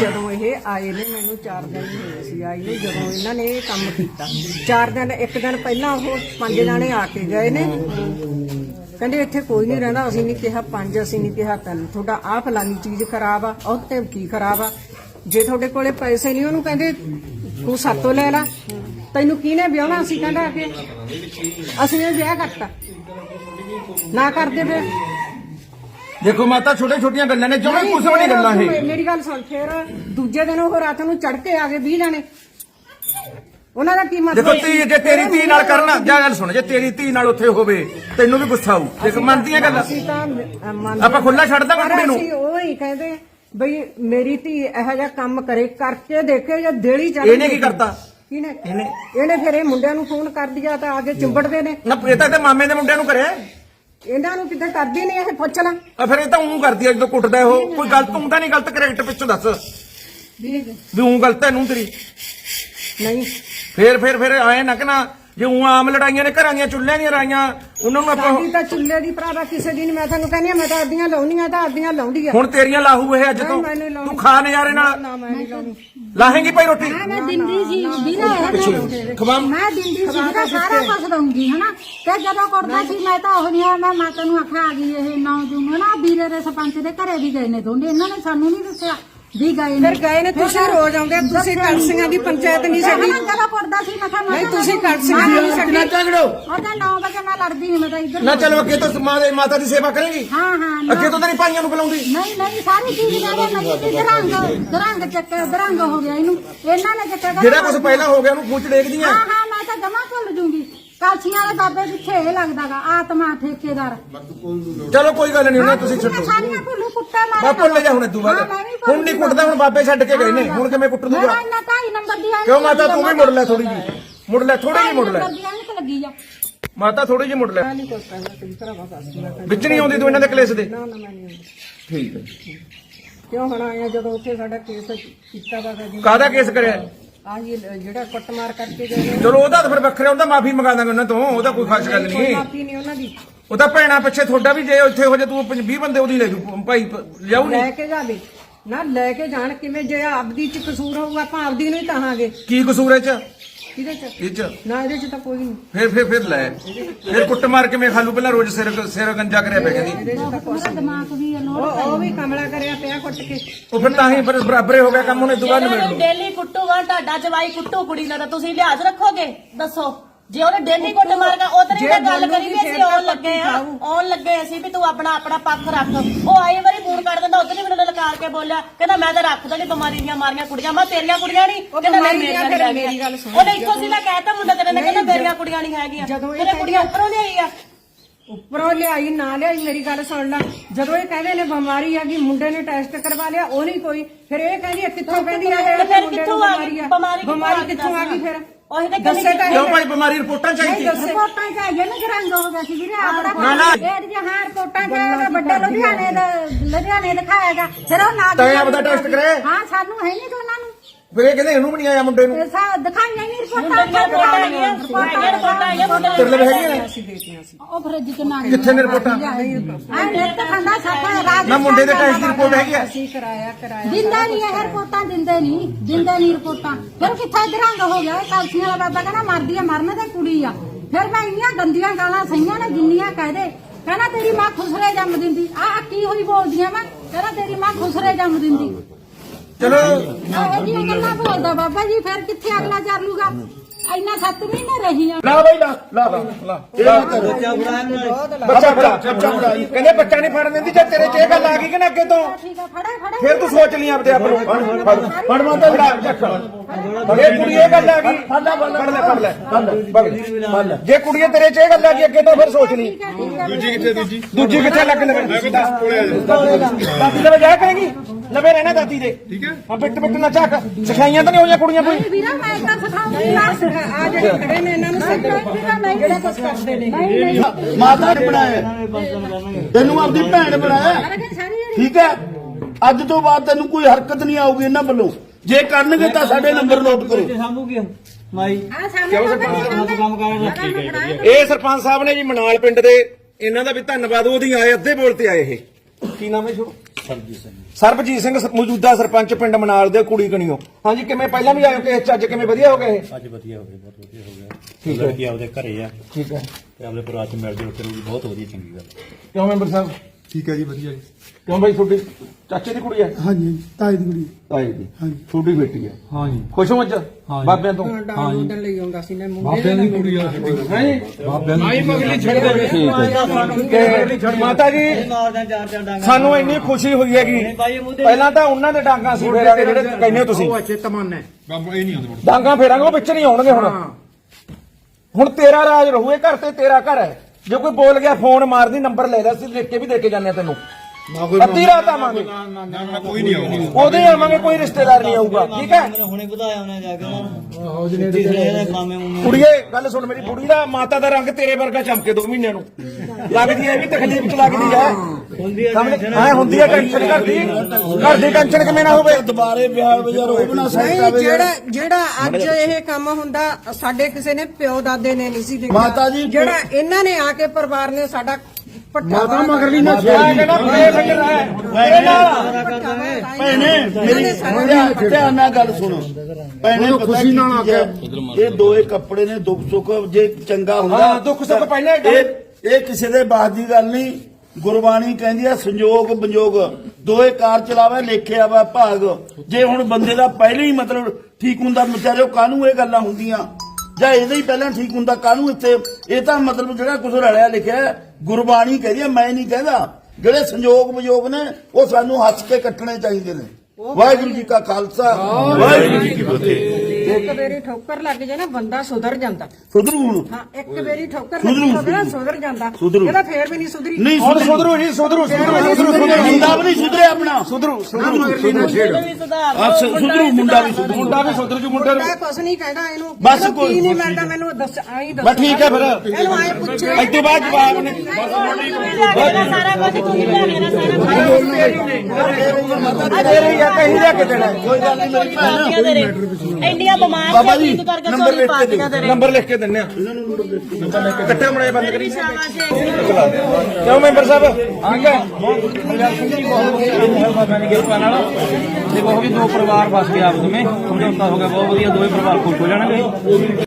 ਜਦੋਂ ਇਹ ਆਏ ਨੇ, ਮੈਨੂੰ ਚਾਰ ਦਿਨ ਹੋਏ ਸੀ ਆਈ ਨੂੰ, ਜਦੋਂ ਇਹਨਾਂ ਨੇ ਇਹ ਕੰਮ ਕੀਤਾ। ਚਾਰ ਦਿਨ, ਇੱਕ ਦਿਨ ਪਹਿਲਾਂ ਉਹ ਪੰਜ ਜਣੇ ਆ ਕੇ ਗਏ ਨੇ। ਕਹਿੰਦੇ, ਇੱਥੇ ਕੋਈ ਨਹੀਂ ਰਹਿੰਦਾ, ਅਸੀਂ ਨਹੀਂ ਕਿਹਾ ਪੰਜ, ਅਸੀਂ ਨਹੀਂ ਕਿਹਾ ਤਿੰਨ। ਤੁਹਾਡਾ ਆਹ ਫਲਾਨੀ ਚੀਜ਼ ਖਰਾਬ ਆ ਉਹ ਤੇ ਕੀ ਖਰਾਬ ਆ? ਜੇ ਤੁਹਾਡੇ ਕੋਲੇ ਪੈਸੇ ਨਹੀਂ, ਉਹਨੂੰ ਕਹਿੰਦੇ, ਤੂੰ ਸਾਤੋਂ ਲੈ ਲੈ। ਤੈਨੂੰ ਕਿਹਨੇ ਵਿਆਹਣਾ? ਅਸੀਂ ਕਹਿੰਦਾ ਆ ਕੇ, ਅਸੀਂ ਇਹ ਵਿਆਹ ਕਰਤਾ। ਨਾ ਕਰਦੇ ਫਿਰ। ਦੇਖੋ ਮਾਤਾ ਛੋਟੇ ਛੋਟੀਆਂ ਗੱਲਾਂ ਨੇ ਜਮੇ ਕੁਛ ਵੀ ਨਹੀਂ ਗੱਲਾਂ ਇਹ। ਮੇਰੀ ਗੱਲ ਸੁਣ ਫਿਰ ਦੂਜੇ ਦਿਨ ਉਹ ਰਾਤ ਨੂੰ ਚੜ ਕੇ ਆ ਗਏ 20 ਜਣੇ। ਉਹਨਾਂ ਦਾ ਕੀ ਮਤਲਬ ਦੇਖੋ ਧੀ ਜੇ ਤੇਰੀ ਧੀ ਨਾਲ ਕਰਨਾ ਜਾਂ ਗੱਲ ਸੁਣ ਜੇ ਤੇਰੀ ਧੀ ਨਾਲ ਉੱਥੇ ਹੋਵੇ ਤੈਨੂੰ ਵੀ ਗੁੱਸਾ ਆਊ। ਦੇਖ ਮੰਨਦੀਆਂ ਗੱਲਾਂ। ਅਸੀਂ ਤਾਂ ਆਪਾਂ ਖੁੱਲ੍ਹਾ ਛੱਡ ਦਾਂਗੇ ਪਰ ਕੁੜੀ ਨੂੰ। ਅਸੀਂ ਉਹ ਹੀ ਕਹਿੰਦੇ ਬਈ ਮੇਰੀ ਧੀ ਇਹੋ ਜਿਹਾ ਕੰਮ ਕਰੇ ਕਰਕੇ ਦੇਖੇ ਜਾਂ ਦੇਲੀ ਚੜ ਇਹਨੇ ਕੀ ਕਰਤਾ? ਕਿਹਨੇ ਇਹਨੇ। ਇਹਨੇ ਫਿਰ ਇਹ ਮੁੰਡਿਆਂ ਨੂੰ ਫੋਨ ਕਰ ਦਿਆ ਤਾਂ ਆ ਕੇ ਚਿੰਬੜਦੇ ਨੇ। ਨਾ ਇਹ ਤਾਂ ਤੇ ਮਾਮੇ ਦੇ ਮੁੰਡਿਆਂ ਨੂੰ ਕਰਿਆ। ਇਹਨਾਂ ਨੂੰ ਕਿਤੇ ਕਰਦੀ ਨਹੀਂ ਇਹ ਪੁੱਛ ਲੈ। ਆ ਫਿਰ ਇਹ ਤਾਂ ਉਹ ਕਰਦੀ ਆ ਜਦੋਂ ਕੁੱਟਦਾ ਉਹ। ਕੋਈ ਗਲਤ ਹੁੰਦਾ ਨਹੀਂ ਗਲਤ ਕਰੈਕਟਰ ਪਿੱਛੋਂ ਦੱਸ। ਵੀ ਉਹ ਗਲਤ ਹੈ ਨੂੰ ਤੇਰੀ। ਨਹੀਂ। ਫੇਰ ਫੇਰ ਫੇਰ ਆਏ ਨਾ ਕਿ ਨਾ ਜੇ ਉਹ ਆਮ ਲੜਾਈਆਂ ਨੇ ਘਰਾਂ ਦੀਆਂ ਚੁੱਲ੍ਹਿਆਂ ਦੀਆਂ ਲੜਾਈਆਂ ਉਹਨਾਂ ਨੂੰ ਆਪਾਂ ਸਾਡੀ ਤਾਂ ਚੁੱਲ੍ਹੇ ਦੀ ਭਰਾਵਾ ਕਿਸੇ ਦੀ ਨਹੀਂ ਮੈਂ ਤੁਹਾਨੂੰ ਕਹਿੰਦੀ ਹਾਂ, ਮੈਂ ਤਾਂ ਅੱਧੀਆਂ ਲਾਉਣੀਆਂ ਤਾਂ ਅੱਧੀਆਂ ਲਾਉਂਦੀ ਆ। ਹੁਣ ਤੇਰੀਆਂ ਲਾਹੂ ਇਹ ਅੱਜ ਤੋਂ। ਲਾਉਣੀ। ਤੂੰ ਖਾ ਨਜ਼ਾਰੇ ਨਾਲ। ਨਾ ਮੈਂ ਨਹੀਂ ਲਾਉਣੀ ਲਾਹੇਂਗੀ ਭਾਈ ਰੋਟੀ? ਮੈਂ ਦਿੰਦੀ ਸੀ ਵੀਰੇ ਖਵਾ ਮੈਂ ਦਿੰਦੀ ਸੀ ਸਾਰਾ ਕੁਝ ਦਊਂਗੀ ਹਨਾ? ਤੇ ਜਦੋਂ ਕਰਦਾ ਸੀ ਮੈਂ ਤਾਂ ਉਹ ਨਹੀਂ ਮੈਂ ਮਾਤਾ ਨੂੰ ਆਖਿਆ ਆ ਗਈ ਇਹ ਨੌ ਜੂਨ ਨਾ ਵੀਰੇ ਦੇ ਸਰਪੰਚ ਦੇ ਘਰੇ ਵੀ ਗਏ ਨੇ ਦੋਨੇ ਇਹਨਾਂ ਨੇ ਸਾਨੂੰ ਨਹੀਂ ਦੱਸਿਆ। ਵੀ ਗਏ ਨੇ। ਫਿਰ ਗਏ ਨੇ ਤੁਸੀਂ ਰੋਜ਼ ਆਉਂਦੇ ਤੁਸੀਂ ਕਲਸੀਆਂ ਦੀ ਪੰਚਾਇਤ ਨਹੀਂ ਛੱਡੀ। ਮੈਂ ਜਦੋਂ ਕਰਦਾ ਸੀ ਮੈਂ ਕਿਹਾ ਮੈਂ ਨਹੀਂ, ਤਾਂ ਤੁਸੀਂ ਹੋ, ਛੱਡੀ। ਨਾ ਝਗੜੋ ਉਹਦਾ 9 ਵਜੇ ਮੈਂ ਲੜਦੀ ਨਹੀਂ ਮੈਂ ਤਾਂ ਇੱਧਰ ਨਾ ਚਲੋ ਅੱਗੇ ਤੋਂ ਮਾਂ ਦੇ ਮਾਤਾ ਦੀ ਸੇਵਾ ਕਰੇਗੀ? ਹਾਂ ਹਾਂ ਨਾ- ਅੱਗੇ ਤੋਂ ਤੇਰੀ ਭਾਈਆਂ ਨੂੰ ਬੁਲਾਉਂਦੀ? ਨਹੀਂ ਨਹੀਂ ਸਾਰੀ ਚੀਜ਼ ਦੇ ਦੇ ਮੈਂ ਤੇ ਦਰੰਗ ਦਰੰਗ ਚੱਕੇ ਦਰੰਗ ਹੋ ਗਿਆ ਇਹਨੂੰ। ਇਹਨਾਂ ਨੇ ਚੱਕਿਆ ਜਿਹੜਾ ਕੁਝ ਪਹਿਲਾਂ ਹੋ ਗਿਆ ਉਹਨੂੰ ਖੂਚ ਦੇਖਦੀਆਂ ਹਾਂ ਹਾਂ ਮੈਂ ਤਾਂ ਜਮਾ ਭੁੱਲ ਜੂੰਗੀ। ਕਾਲਸੀਆਂ ਵਾਲੇ ਬਾਬੇ ਪਿੱਛੇ ਇਹ ਲੱਗਦਾਗਾ ਆਤਮਾ ਠੇਕੇਦਾਰ। ਚਲੋ ਕੋਈ ਗੱਲ ਨਹੀਂ ਹੁਣ ਤੁਸੀਂ ਛੱਡੋ। ਸਾਰੀਆਂ ਭੁੱਲੂ ਕੁੱਟੇ ਮਾਰੇ ਬਾ ਭੁੱਲ ਜਾ ਹੁਣ ਤੂੰ ਬਾਅਦ ਹੁਣ ਨਹੀਂ। ਕੁੱਟਦਾ ਹੁਣ ਬਾਬੇ ਛੱਡ ਕੇ ਗਏ ਨੇ। ਹੁਣ ਕਿਵੇਂ ਕੁੱਟ ਦੂਗਾ ਮੇਰਾ ਇੰਨਾ ਢਾਈ ਨੰਬਰ ਦੀ ਆਈ ਕਿਉਂ ਮਾਤਾ ਤੂੰ ਵੀ ਮੁੜ ਲੈ ਥੋੜੀ ਜੀ ਮੁੜ ਲੈ ਥੋੜੀ ਜੀ ਮੁੜ ਲੈ। ਲੱਗੀ ਆ। ਮਾਤਾ ਥੋੜੀ ਜੀ ਮੁੜ ਲੈ। ਵਿੱਚ ਨਹੀਂ ਆਉਂਦੀ ਤੂੰ ਇਹਨਾਂ ਦੇ ਕਲੇਸ਼ ਦੇ? ਨਾ ਨਾ ਮੈਂ ਨਹੀਂ ਆਉਂਦੀ। ਠੀਕ ਹੈ। ਕਿਉਂ ਹੁਣ ਆਇਆ ਜਦੋਂ ਉੱਥੇ ਸਾਡਾ ਕੇਸ ਕੀਤਾ ਵਾ ਕਦੀ ਕਾਹਦਾ ਕੇਸ ਕਰਿਆ? ਆ ਜਿਹੜਾ ਕੁੱਟਮਾਰ ਕਰਕੇ ਗਏ ਨੇ। ਚਲੋ ਉਹਦਾ ਤਾਂ ਫਿਰ ਵੱਖਰਾ ਉਹਦਾ ਮਾਫੀ ਮੰਗਾ ਦਾਂਗੇ ਉਹਨਾਂ ਤੋਂ ਉਹਦਾ ਕੋਈ ਖਾਸ ਗੱਲ ਨਹੀਂ। ਮਾਫੀ ਨਹੀਂ ਉਹਨਾਂ ਦੀ। ਉਹ ਤਾਂ ਭੈਣਾ ਪਿੱਛੇ ਤੁਹਾਡਾ ਵੀ ਜੇ ਉੱਥੇ ਹੋ ਜਾ ਤੂੰ 20 ਬੰਦੇ ਉਹਦੀ ਲੈ ਜੂ ਭਾਈ ਲਿਆਉ ਲੈ ਨਹੀਂ ਕੇ ਜਾਵੇ ਨਾ ਲੈ ਕੇ ਜਾਣ ਕਿਵੇਂ ਜੇ ਆਪਦੀ ਚ ਕਸੂਰ ਹੋਊਗਾ ਆਪਾਂ ਆਪਦੀ ਨੂੰ ਹੀ ਕਹਾਂਗੇ। ਕੀ ਕਸੂਰ ਇਹ ਚ? ਕਿਹਦੇ ਚ। ਇਹ ਚ? ਨਾ ਇਹਦੇ ਚ ਤਾਂ ਕੋਈ ਨਹੀਂ। ਫਿਰ ਫਿਰ ਫਿਰ ਲੈ। ਫਿਰ ਕੁੱਟ ਮਾਰ ਕਿਵੇਂ ਖਾਲੂ ਪਹਿਲਾਂ ਰੋਜ਼ ਸਿਰ ਸਿਰ ਗੰਜਾ ਕਰਿਆ ਪਿਆ ਕਹਿੰਦੀ ਦਿਮਾਗ ਵੀ ਉਹ ਉਹ ਵੀ ਕਮਲਾ ਕਰਿਆ ਪਿਆ ਕੁੱਟ ਕੇ। ਉਹ ਫਿਰ ਤਾਂ ਹੀ ਫਿਰ ਬਰਾਬਰੇ ਹੋ ਗਿਆ ਕੰਮ ਉਹਨੇ ਦੁਬਾਰਾ ਨਿਬੇੜ ਡੇਲੀ ਕੁੱਟੂਗਾ ਤੁਹਾਡਾ ਜਵਾਈ ਕੁੱਟੂ ਕੁੜੀ ਨਾਲ ਤਾਂ ਤੁਸੀਂ ਲਿਹਾਜ਼ ਰੱਖੋਗੇ? ਦੱਸੋ। ਜੇ ਉਹਨੇ ਡੇਲੀ ਕੁੱਟ ਮਾਰਗਾ ਉਹ ਤਾਂ ਨਹੀਂ ਜੇ ਗੱਲ ਕਰੀ ਵੀ ਅਸੀਂ ਆਉਣ ਲੱਗੇ ਆ। ਆਉਣ ਲੱਗੇ ਅਸੀਂ ਵੀ ਤੂੰ ਆਪਣਾ ਆਪਣਾ ਪੱਖ ਰੱਖ। ਉਹ ਆਈ ਵਾਰੀ ਫੋਨ ਕਰ ਦਿੰਦਾ ਉਦੋਂ ਨਹੀਂ ਮੈਨੂੰ ਲਲਕਾਰ ਕੇ ਬੋਲਿਆ ਕਹਿੰਦਾ ਮੈਂ ਤਾਂ ਰੱਖਦਾ ਨਹੀਂ ਬਿਮਾਰੀ ਦੀਆਂ ਮਾਰੀਆਂ ਕੁੜੀਆਂ। ਮੈਂ ਤੇਰੀਆਂ ਕੁੜੀਆਂ ਨਹੀਂ ਕਹਿੰਦਾ ਨਹੀਂ ਬਿਮਾਰੀਆਂ ਮੇਰੀਆਂ ਮੇਰੀ ਗੱਲ ਸੁਣ। ਉਹਨੇ ਇੱਕੋ ਸੀ ਮੈਂ ਕਹਿਤਾ ਮੁੰਡਾ ਤੇਰੇ ਨੇ ਕਹਿੰਦਾ ਮੇਰੀਆਂ ਕੁੜੀਆਂ ਨਹੀਂ ਹੈਗੀਆਂ। ਜਦੋਂ ਇਹ ਤੇਰੇ ਕੁੜੀਆਂ ਉੱਪਰੋਂ ਲਿਆਈ ਆ। ਉੱਪਰੋਂ ਲਿਆਈ ਨਾ ਲਿਆਈ ਮੇਰੀ ਗੱਲ ਸੁਣ ਲੈ। ਜਦੋਂ ਇਹ ਕਹਿੰਦੇ ਨੇ ਬਿਮਾਰੀ ਆ ਗਈ ਮੁੰਡੇ ਨੇ ਟੈਸਟ ਕਰਵਾ ਲਿਆ ਉਹ ਨਹੀਂ ਕੋਈ। ਫਿਰ ਇਹ ਕਹਿੰਦੀ ਕਿੱਥੋਂ ਕਹਿੰਦੀ ਆ ਇਹ ਮੁੰਡੇ ਨੂੰ ਆ ਗਈ? ਬਿਮਾਰੀ ਆ। ਬਿਮਾਰੀ ਕਿੱਥੋਂ ਆ? ਗਈ? ਫਿਰ? ਉਹੀ ਤਾਂ ਤਾਂ ਕਿਉਂ ਇਹ- ਭਾਈ ਬਿਮਾਰੀ ਰਿਪੋਰਟਾਂ ਨਹੀਂ ਚਾਹੀਦੀ ਦੱਸੇ ਰਿਪੋਰਟਾਂ ਚ ਆਈਏ ਨਾ ਜਰੰਗ ਹੋ ਗਿਆ ਸੀ ਵੀਰੇ? ਆਪਣਾ ਨਾ, ਨਾ। ਇਹ ਜਹਾਂ ਰਿਪੋਰਟਾਂ ਚ ਆਏਗਾ ਵੱਡੇ ਲੁਧਿਆਣੇ ਦਾ ਲੁਧਿਆਣੇ ਦਿਖਾਏਗਾ ਫਿਰ ਉਹ ਨਾ ਤੈਂ ਆਪਦਾ ਟੈਸਟ ਕਰਾਇਆ? ਹਾਂ ਸਾਨੂੰ ਹੈ ਨਹੀਂ ਦੋਨਾਂ ਨੂੰ ਫਿਰ ਇਹ ਕਹਿੰਦੇ ਇਹਨੂੰ ਵੀ ਨਹੀਂ ਆਇਆ ਮੁੰਡੇ ਨੂੰ। ਇਹ ਸਾ ਦਿਖਾਈਆਂ ਨਹੀਂ ਰਿਪੋਰਟਾਂ ਤੇਰੇ ਲਈ ਹੈਗੀਆਂ ਨੇ? ਅਸੀਂ ਦੇਤੀਆਂ ਸੀ ਉਹ ਫਰਿੱਜ ਚ ਨਾ ਕਿੱਥੇ ਨੇ ਰਿਪੋਰਟਾਂ। ਆ ਨੇਤ ਖਾਂਦਾ ਸਾਡਾ ਰਾਜ ਨਾ ਮੁੰਡੇ ਦੇ ਟੈਸਟ ਦੀ ਰਿਪੋਰਟ ਹੈਗੀ ਆ। ਅਸੀਂ ਕਰਾਇਆ ਕਰਾਇਆ ਦਿੰਦਾ ਨਹੀਂ ਇਹ ਰਿਪੋਰਟਾਂ ਦਿੰਦੇ ਨਹੀਂ ਦਿੰਦੇ ਨਹੀਂ ਰਿਪੋਰਟਾਂ। ਫਿਰ ਕਿੱਥੇ ਦਰੰਗ ਹੋ ਗਿਆ? ਕਾਲਸੀਆਂ ਵਾਲਾ ਬਾਬਾ ਕਹਿੰਦਾ ਮਰਦੀ ਆ ਮਰਨ ਤੇ ਕੁੜੀ ਆ। ਫਿਰ ਮੈਂ ਇੰਨੀਆਂ ਗੰਦੀਆਂ ਗਾਲਾਂ ਸਹੀਆਂ ਨੇ ਜਿੰਨੀਆਂ ਕਹਦੇ ਕਹਿੰਦਾ ਤੇਰੀ ਮਾਂ ਖੁਸਰੇ ਜੰਮ ਦਿੰਦੀ। ਆ ਕੀ ਹੋਈ ਬੋਲਦੀਆਂ ਮੈਂ? ਕਹਿੰਦਾ ਤੇਰੀ ਮਾਂ ਖੁਸਰੇ ਜੰਮ ਦਿੰਦੀ। ਚਲੋ। ਇਹ ਜੀ ਗੱਲਾਂ ਬੋਲਦਾ ਬਾਬਾ ਜੀ ਫਿਰ ਕਿੱਥੇ ਅਗਲਾ ਚੱਲ ਲੂਗਾ ਇੰਨਾ ਸੱਤ ਮਹੀਨੇ ਰਹੀ ਆ। ਲਾ ਬਈ ਲਾ ਲਾ ਲਾ ਇਹ ਨਾ ਕਰੋ ਬੱਚਾ ਫੜਾ ਬੱਚਾ ਫੜਾ। ਕਹਿੰਦੇ ਬੱਚਾ ਨਹੀਂ ਫੜਨ ਦਿੰਦੀ ਜੇ ਤੇਰੇ 'ਚ ਇਹ ਗੱਲ ਆ ਗਈ ਕਿ ਨਾ ਅੱਗੇ ਤੋਂ? ਠੀਕ ਆ ਫੜੇ ਫੜੇ। ਫਿਰ ਤੂੰ ਸੋਚ ਲਈ ਆਪਦੇ ਆਪ ਨੂੰ। ਫੜ ਮਾਤਾ ਫੜਾ। ਚੱਕ ਇਹ ਕੁੜੀ ਇਹ ਗੱਲ ਆ ਗਈ ਫੜ ਲੈ ਫੜ ਲੈ ਫੜ ਲੈ ਫੜ। ਲੈ ਜੇ ਕੁੜੀਏ ਤੇਰੇ 'ਚ ਇਹ ਗੱਲ ਆ ਗਈ ਅੱਗੇ ਤੋਂ ਫਿਰ ਸੋਚ ਲਈ। ਦੂਜੀ ਕਿੱਥੇ ਦੂਜੀ? ਦੂਜੀ ਕਿੱਥੇ ਲੱਗ ਲਵੇ ਕੋਲੇ ਆ ਜਾ। ਦਾਦੀ ਲਵੇ ਜਾ ਕਰੇਗੀ? ਲਵੇ ਰਹਿਣਾ ਦਾਦੀ ਦੇ। ਠੀਕ ਹੈ। ਹਾਂ ਬਿੱਟ ਬਿੱਟ ਨਾ ਚੱਕ ਸਿਖਾਈਆਂ ਤਾਂ ਨਹੀਂ ਹੋਈਆਂ ਕੁੜੀਆਂ ਕੋਈ? ਵੀਰਾ ਮੈਂ ਤਾਂ ਸਿਖਾਉਂਗੀ ਨਾ ਆ ਜਿਹੜੇ ਖੜੇ ਨੇ ਇਹਨਾਂ ਨੂੰ ਸਿੱਖ ਜਿਹੜੇ ਕੁਝ ਕਰਦੇ ਨੇ। ਨਹੀਂ ਨਹੀਂ। ਮਾਤਾ ਨੇ ਬਣਾਇਆ। ਤੈਨੂੰ ਆਪਦੀ ਭੈਣ ਬਣਾਇਆ। ਸਾਰੀ ਜਿਹੜੀ ਠੀਕ ਹੈ। ਅੱਜ ਤੋਂ ਬਾਅਦ ਤੈਨੂੰ ਕੋਈ ਹਰਕਤ ਨਹੀਂ ਆਊਗੀ ਇਹਨਾਂ ਵੱਲੋਂ। ਜੇ ਕਰਨਗੇ ਤਾਂ ਸਾਡੇ ਨੰਬਰ ਨੋਟ ਕਰੋ। ਇਹ ਸਰਪੰਚ ਸਾਹਿਬ ਨੇ ਜੀ ਮਨਾਲ ਪਿੰਡ ਦੇ। ਇਹਨਾਂ ਦਾ ਵੀ ਧੰਨਵਾਦ। ਉਹਦੀ ਆਏ ਅੱਧੇ ਬੋਲ ਤੇ ਆਏ ਇਹ। ਕੀ ਨਾਮ ਹੈ ਸ਼ੁਰੂ ਸਰਬਜੀਤ ਸਿੰਘ ਸਰਬਜੀਤ ਸਿੰਘ ਸ- ਮੌਜੂਦਾ ਸਰਪੰਚ ਪਿੰਡ ਮਨਾਲ ਦੇ ਕੁੜੀ ਕਣੀਓ। ਹਾਂਜੀ ਕਿਵੇਂ ਪਹਿਲਾਂ ਵੀ ਆਇਓ ਕਿ ਅੱਜ ਕਿਵੇਂ ਵਧੀਆ ਹੋ ਗਏ ਇਹ? ਅੱਜ ਵਧੀਆ ਹੋ ਗਿਆ ਬਹੁਤ ਵਧੀਆ ਹੋ ਗਿਆ ਠੀਕ ਹੈ। ਲੜਕੀ ਆਪਦੇ ਘਰੇ ਆ। ਠੀਕ ਹੈ। ਤੇ ਆਪਣੇ ਪਰਿਵਾਰ ਚ ਮਿਲ ਜੁਲ ਕਰੂਗੀ ਬਹੁਤ ਵਧੀਆ ਚੰਗੀ ਗੱਲ ਕਿਉਂ ਮੈਂਬਰ ਸਾਹਿਬ? ਠੀਕ ਹੈ ਜੀ ਵਧੀਆ ਜੀ। ਕਿਉਂ ਭਾਈ ਤੁਹਾਡੀ ਚਾਚੇ ਦੀ ਕੁੜੀ ਹੈ? ਹਾਂਜੀ ਤਾਈ ਦੀ ਕੁੜੀ। ਤਾਈ ਦੀ। ਹਾਂਜੀ। ਤੁਹਾਡੀ ਬੇਟੀ ਹੈ। ਹਾਂਜੀ। ਖੁਸ਼ ਹੋ ਅੱਜ? ਬਾਬਿਆਂ ਤੋਂ? ਡਾਲ ਉਦਣ ਲਈ ਆਉਂਦਾ ਸੀ ਨੇ ਮੁੰਡੇ ਬਾਬਿਆਂ ਦੀ ਕੁੜੀ ਆ। ਹੈ ਜੀ। ਬਾਬਿਆਂ ਦੀ। ਤੇ ਮਾਤਾ ਜੀ। ਸਾਨੂੰ ਇੰਨੀ ਖੁਸ਼ੀ ਹੋਈ ਹੈਗੀ। ਪਹਿਲਾਂ ਤਾਂ ਉਹਨਾਂ ਦੇ ਡਾਂਗਾ ਸੀ ਫੇਰਾਂਗੇ ਜਿਹੜੇ ਕਹਿੰਦੇ ਹੋ ਤੁਸੀਂ। ਬਾਬਾ ਇਹ ਨਹੀਂ ਆਉਂਦੇ ਮੁੜ ਡਾਂਗਾ ਫੇਰਾਂਗੇ ਉਹ ਵਿੱਚ ਨਹੀਂ ਆਉਣਗੇ ਹੁਣ। ਹੁਣ ਤੇਰਾ ਰਾਜ ਰਹੂ ਇਹ ਘਰ ਤੇ ਤੇਰਾ ਘਰ ਹੈ। ਜੇ ਕੋਈ ਬੋਲ ਗਿਆ, ਫੋਨ ਮਾਰਦੀ, ਨੰਬਰ ਲੈ ਲੈ, ਅਸੀਂ ਲਿਖ ਕੇ ਵੀ ਦੇ ਕੇ ਜਾਂਦੇ ਆ ਤੈਨੂੰ। ਅੱਧੀ ਰਾਤ ਆਵਾਂਗੇ। ਨਾ ਨਾ ਕੋਈ ਨਹੀਂ ਆਉਂਦਾ ਉਹਦੇ ਆਵਾਂਗੇ ਕੋਈ ਰਿਸ਼ਤੇਦਾਰ ਨਹੀਂ ਆਊਗਾ ਠੀਕ ਹੈ? ਹੁਣੇ ਵਧਾਇਆ ਉਹਨੇ ਜਾ ਕੇ ਨਾ। ਤੀਸਰੇ ਨੇ। ਕਾਮੇ ਮੁੰਨੇ ਕੁੜੀਏ ਗੱਲ ਸੁਣ ਮੇਰੀ ਬੁੜੀ ਦਾ ਮਾਤਾ ਦਾ ਰੰਗ ਤੇਰੇ ਵਰਗਾ ਚਮਕੇ ਦੋ ਮਹੀਨਿਆਂ ਨੂੰ। ਲੱਗਦੀ ਐ ਵੀ ਤਕਲੀਫ ਚ ਲੱਗਦੀ ਐ। ਸਾਹਮਣੇ ਹਾਂ ਹੁੰਦੀ ਐ ਟੈਨਸ਼ਨ ਕਰਦੀ ਘਰ ਦੀ। ਟੈਨਸ਼ਨ ਕਿਵੇਂ ਨਾ ਹੋਵੇ। ਦੁਬਾਰੇ ਵਿਆਹ ਬਾਜ਼ਾਰ ਉਹ ਬਣਾ ਨਹੀਂ ਸਕਦਾ ਜਿਹੜਾ ਜਿਹੜਾ ਅੱਜ ਇਹ ਕੰਮ ਹੁੰਦਾ ਸਾਡੇ ਕਿਸੇ ਨੇ ਪਿਓ ਦਾਦੇ ਨੇ ਨਹੀਂ ਸੀ ਦੇਖਿਆ ਮਾਤਾ ਜੀ, ਜਿਹੜਾ ਇਹਨਾਂ ਨੇ ਆ ਕੇ ਪਰਿਵਾਰ ਨੇ ਸਾਡਾ ਮਾਤਾ ਮਗਰਲੀ ਨਾ ਤੇਰੇ ਨਾਲ। ਭੈਣੇ ਮੇਰੀ ਧਿਆਨ ਨਾਲ ਗੱਲ ਸੁਣੋ। ਭੈਣੇ ਖੁਸ਼ੀ ਨਾਲ ਕੀ ਚੀਜ਼ ਹੈ? ਇਹ ਦੋਏ ਕੱਪੜੇ ਨੇ ਦੁੱਖ ਸੁੱਖ ਜੇ ਚੰਗਾ ਹੁੰਦਾ ਹਾਂ, ਦੁੱਖ ਸੁੱਖ ਪਹਿਲਾਂ ਇਹ ਇਹ ਕਿਸੇ ਦੇ ਬਾਤ ਦੀ ਗੱਲ ਨਹੀਂ। ਗੁਰਬਾਣੀ ਕਹਿੰਦੀ ਆ ਸੰਜੋਗ ਬੰਜੋਗ ਦੋਏ ਕਾਰ ਚਲਾਵੇ ਲੇਖਿਆ ਵਾ ਭਾਗ। ਜੇ ਹੁਣ ਬੰਦੇ ਦਾ ਪਹਿਲੇ ਹੀ ਮਤਲਬ ਠੀਕ ਹੁੰਦਾ ਵਿਚਾਰੇ ਕਾਹਨੂੰ ਇਹ ਗੱਲਾਂ ਹੁੰਦੀਆਂ? ਜਾਂ ਇਹਦੇ ਹੀ ਪਹਿਲਾਂ ਠੀਕ ਹੁੰਦਾ ਕਾਹਨੂੰ ਇੱਥੇ? ਇਹ ਤਾਂ ਮਤਲਬ ਜਿਹੜਾ ਕੁਝ ਰਲਿਆ ਲਿਖਿਆ ਹੈ, ਗੁਰਬਾਣੀ ਕਹਿੰਦੀ ਆ ਮੈਂ ਨਹੀਂ ਕਹਿੰਦਾ। ਜਿਹੜੇ ਸੰਜੋਗ ਵਿਜੋਗ ਨੇ ਉਹ ਸਾਨੂੰ ਹੱਸ ਕੇ ਕੱਟਣੇ ਚਾਹੀਦੇ ਨੇ। ਵਾਹਿਗੁਰੂ ਜੀ ਕਾ ਖਾਲਸਾ ਵਾਹਿਗੁਰੂ ਜੀ ਕੀ ਫਤਿਹ। ਇੱਕ ਵਾਰੀ ਠੋਕਰ ਲੱਗ ਜਾਏ ਨਾ ਬੰਦਾ ਸੁਧਰ ਜਾਂਦਾ। ਸੁਧਰੂ ਹੁਣ। ਹਾਂ ਇੱਕ ਵਾਰੀ ਠੋਕਰ ਸੁਧਰੂ, ਲੱਗੀ ਨਾ ਸੁਧਰ ਜਾਂਦਾ। ਇਹਦਾ ਫੇਰ ਵੀ ਨਹੀਂ ਸੁਧਰੀ। ਨਹੀਂ ਸੁਧਰੂ। ਸੁਧਰੂ ਜੀ ਸੁਧਰੂ ਸੁਧਰੂ ਸੁਧਰੂ ਮੁੰਡਾ ਵੀ ਨਹੀਂ ਸੁਧਰੇ ਆਪਣਾ ਸੁਧਰੂ ਸੁਧਰੂ ਵੀ ਸੁਧਾਰ ਆ ਸੁਧਰੂ। ਮੁੰਡਾ ਵੀ ਸੁਧਰੂ ਮੁੰਡਾ ਵੀ ਸੁਧਰੂ ਜੀ ਮੁੰਡੇ ਨੂੰ। ਮੈਂ ਕੁਛ ਨਹੀਂ ਕਹਿੰਦਾ ਇਹਨੂੰ। ਬਸ ਇਹਨੂੰ ਕੋਈ- ਕੀ ਨਹੀਂ ਮਿਲਦਾ ਮੈਨੂੰ ਦੱਸ ਆਈ ਦੱਸ। ਬਸ ਠੀਕ ਹੈ ਫਿਰ। ਇਹਨੂੰ ਆਏ ਪੁੱਛੇ। ਅੱਜ ਤੋਂ ਬਾਅਦ ਜਵਾਬ ਨੇ। ਸਾਰਾ ਕੁਝ ਸਾਰਾ ਤੇਰੇ ਹੀ ਆ ਕਹੀਂ ਜਾ ਕੇ ਦੇਣਾ ਕੋਈ ਗੱਲ ਨਹੀਂ ਮੇਰੀ ਭੈਣ। ਇੰਡੀਆ ਬਿਮਾਰ ਬਾਬਾ ਜੀ, ਤੂੰ ਕਰਕੇ ਨੰਬਰ ਲਿਖ ਕੇ ਨੰਬਰ ਲਿਖ ਕੇ ਦਿੰਨੇ ਆ। ਬੰਦ ਕਰੀ। ਕਿਉਂ ਮੈਂਬਰ ਸਾਹਿਬ। ਠੀਕ ਹੈ। ਬਾਬਾ ਨੇ ਕਿਰਪਾ ਨਾਲ। ਤੇ ਬਹੁਤ ਵੀ ਦੋ ਪਰਿਵਾਰ ਫਸ ਗਏ ਆਪਸ ਵਿੱਚ। ਸਮਝੌਤਾ ਹੋ ਗਿਆ, ਬਹੁਤ ਵਧੀਆ, ਦੋਵੇਂ ਪਰਿਵਾਰ ਖੁਸ਼ ਹੋ ਜਾਣਗੇ।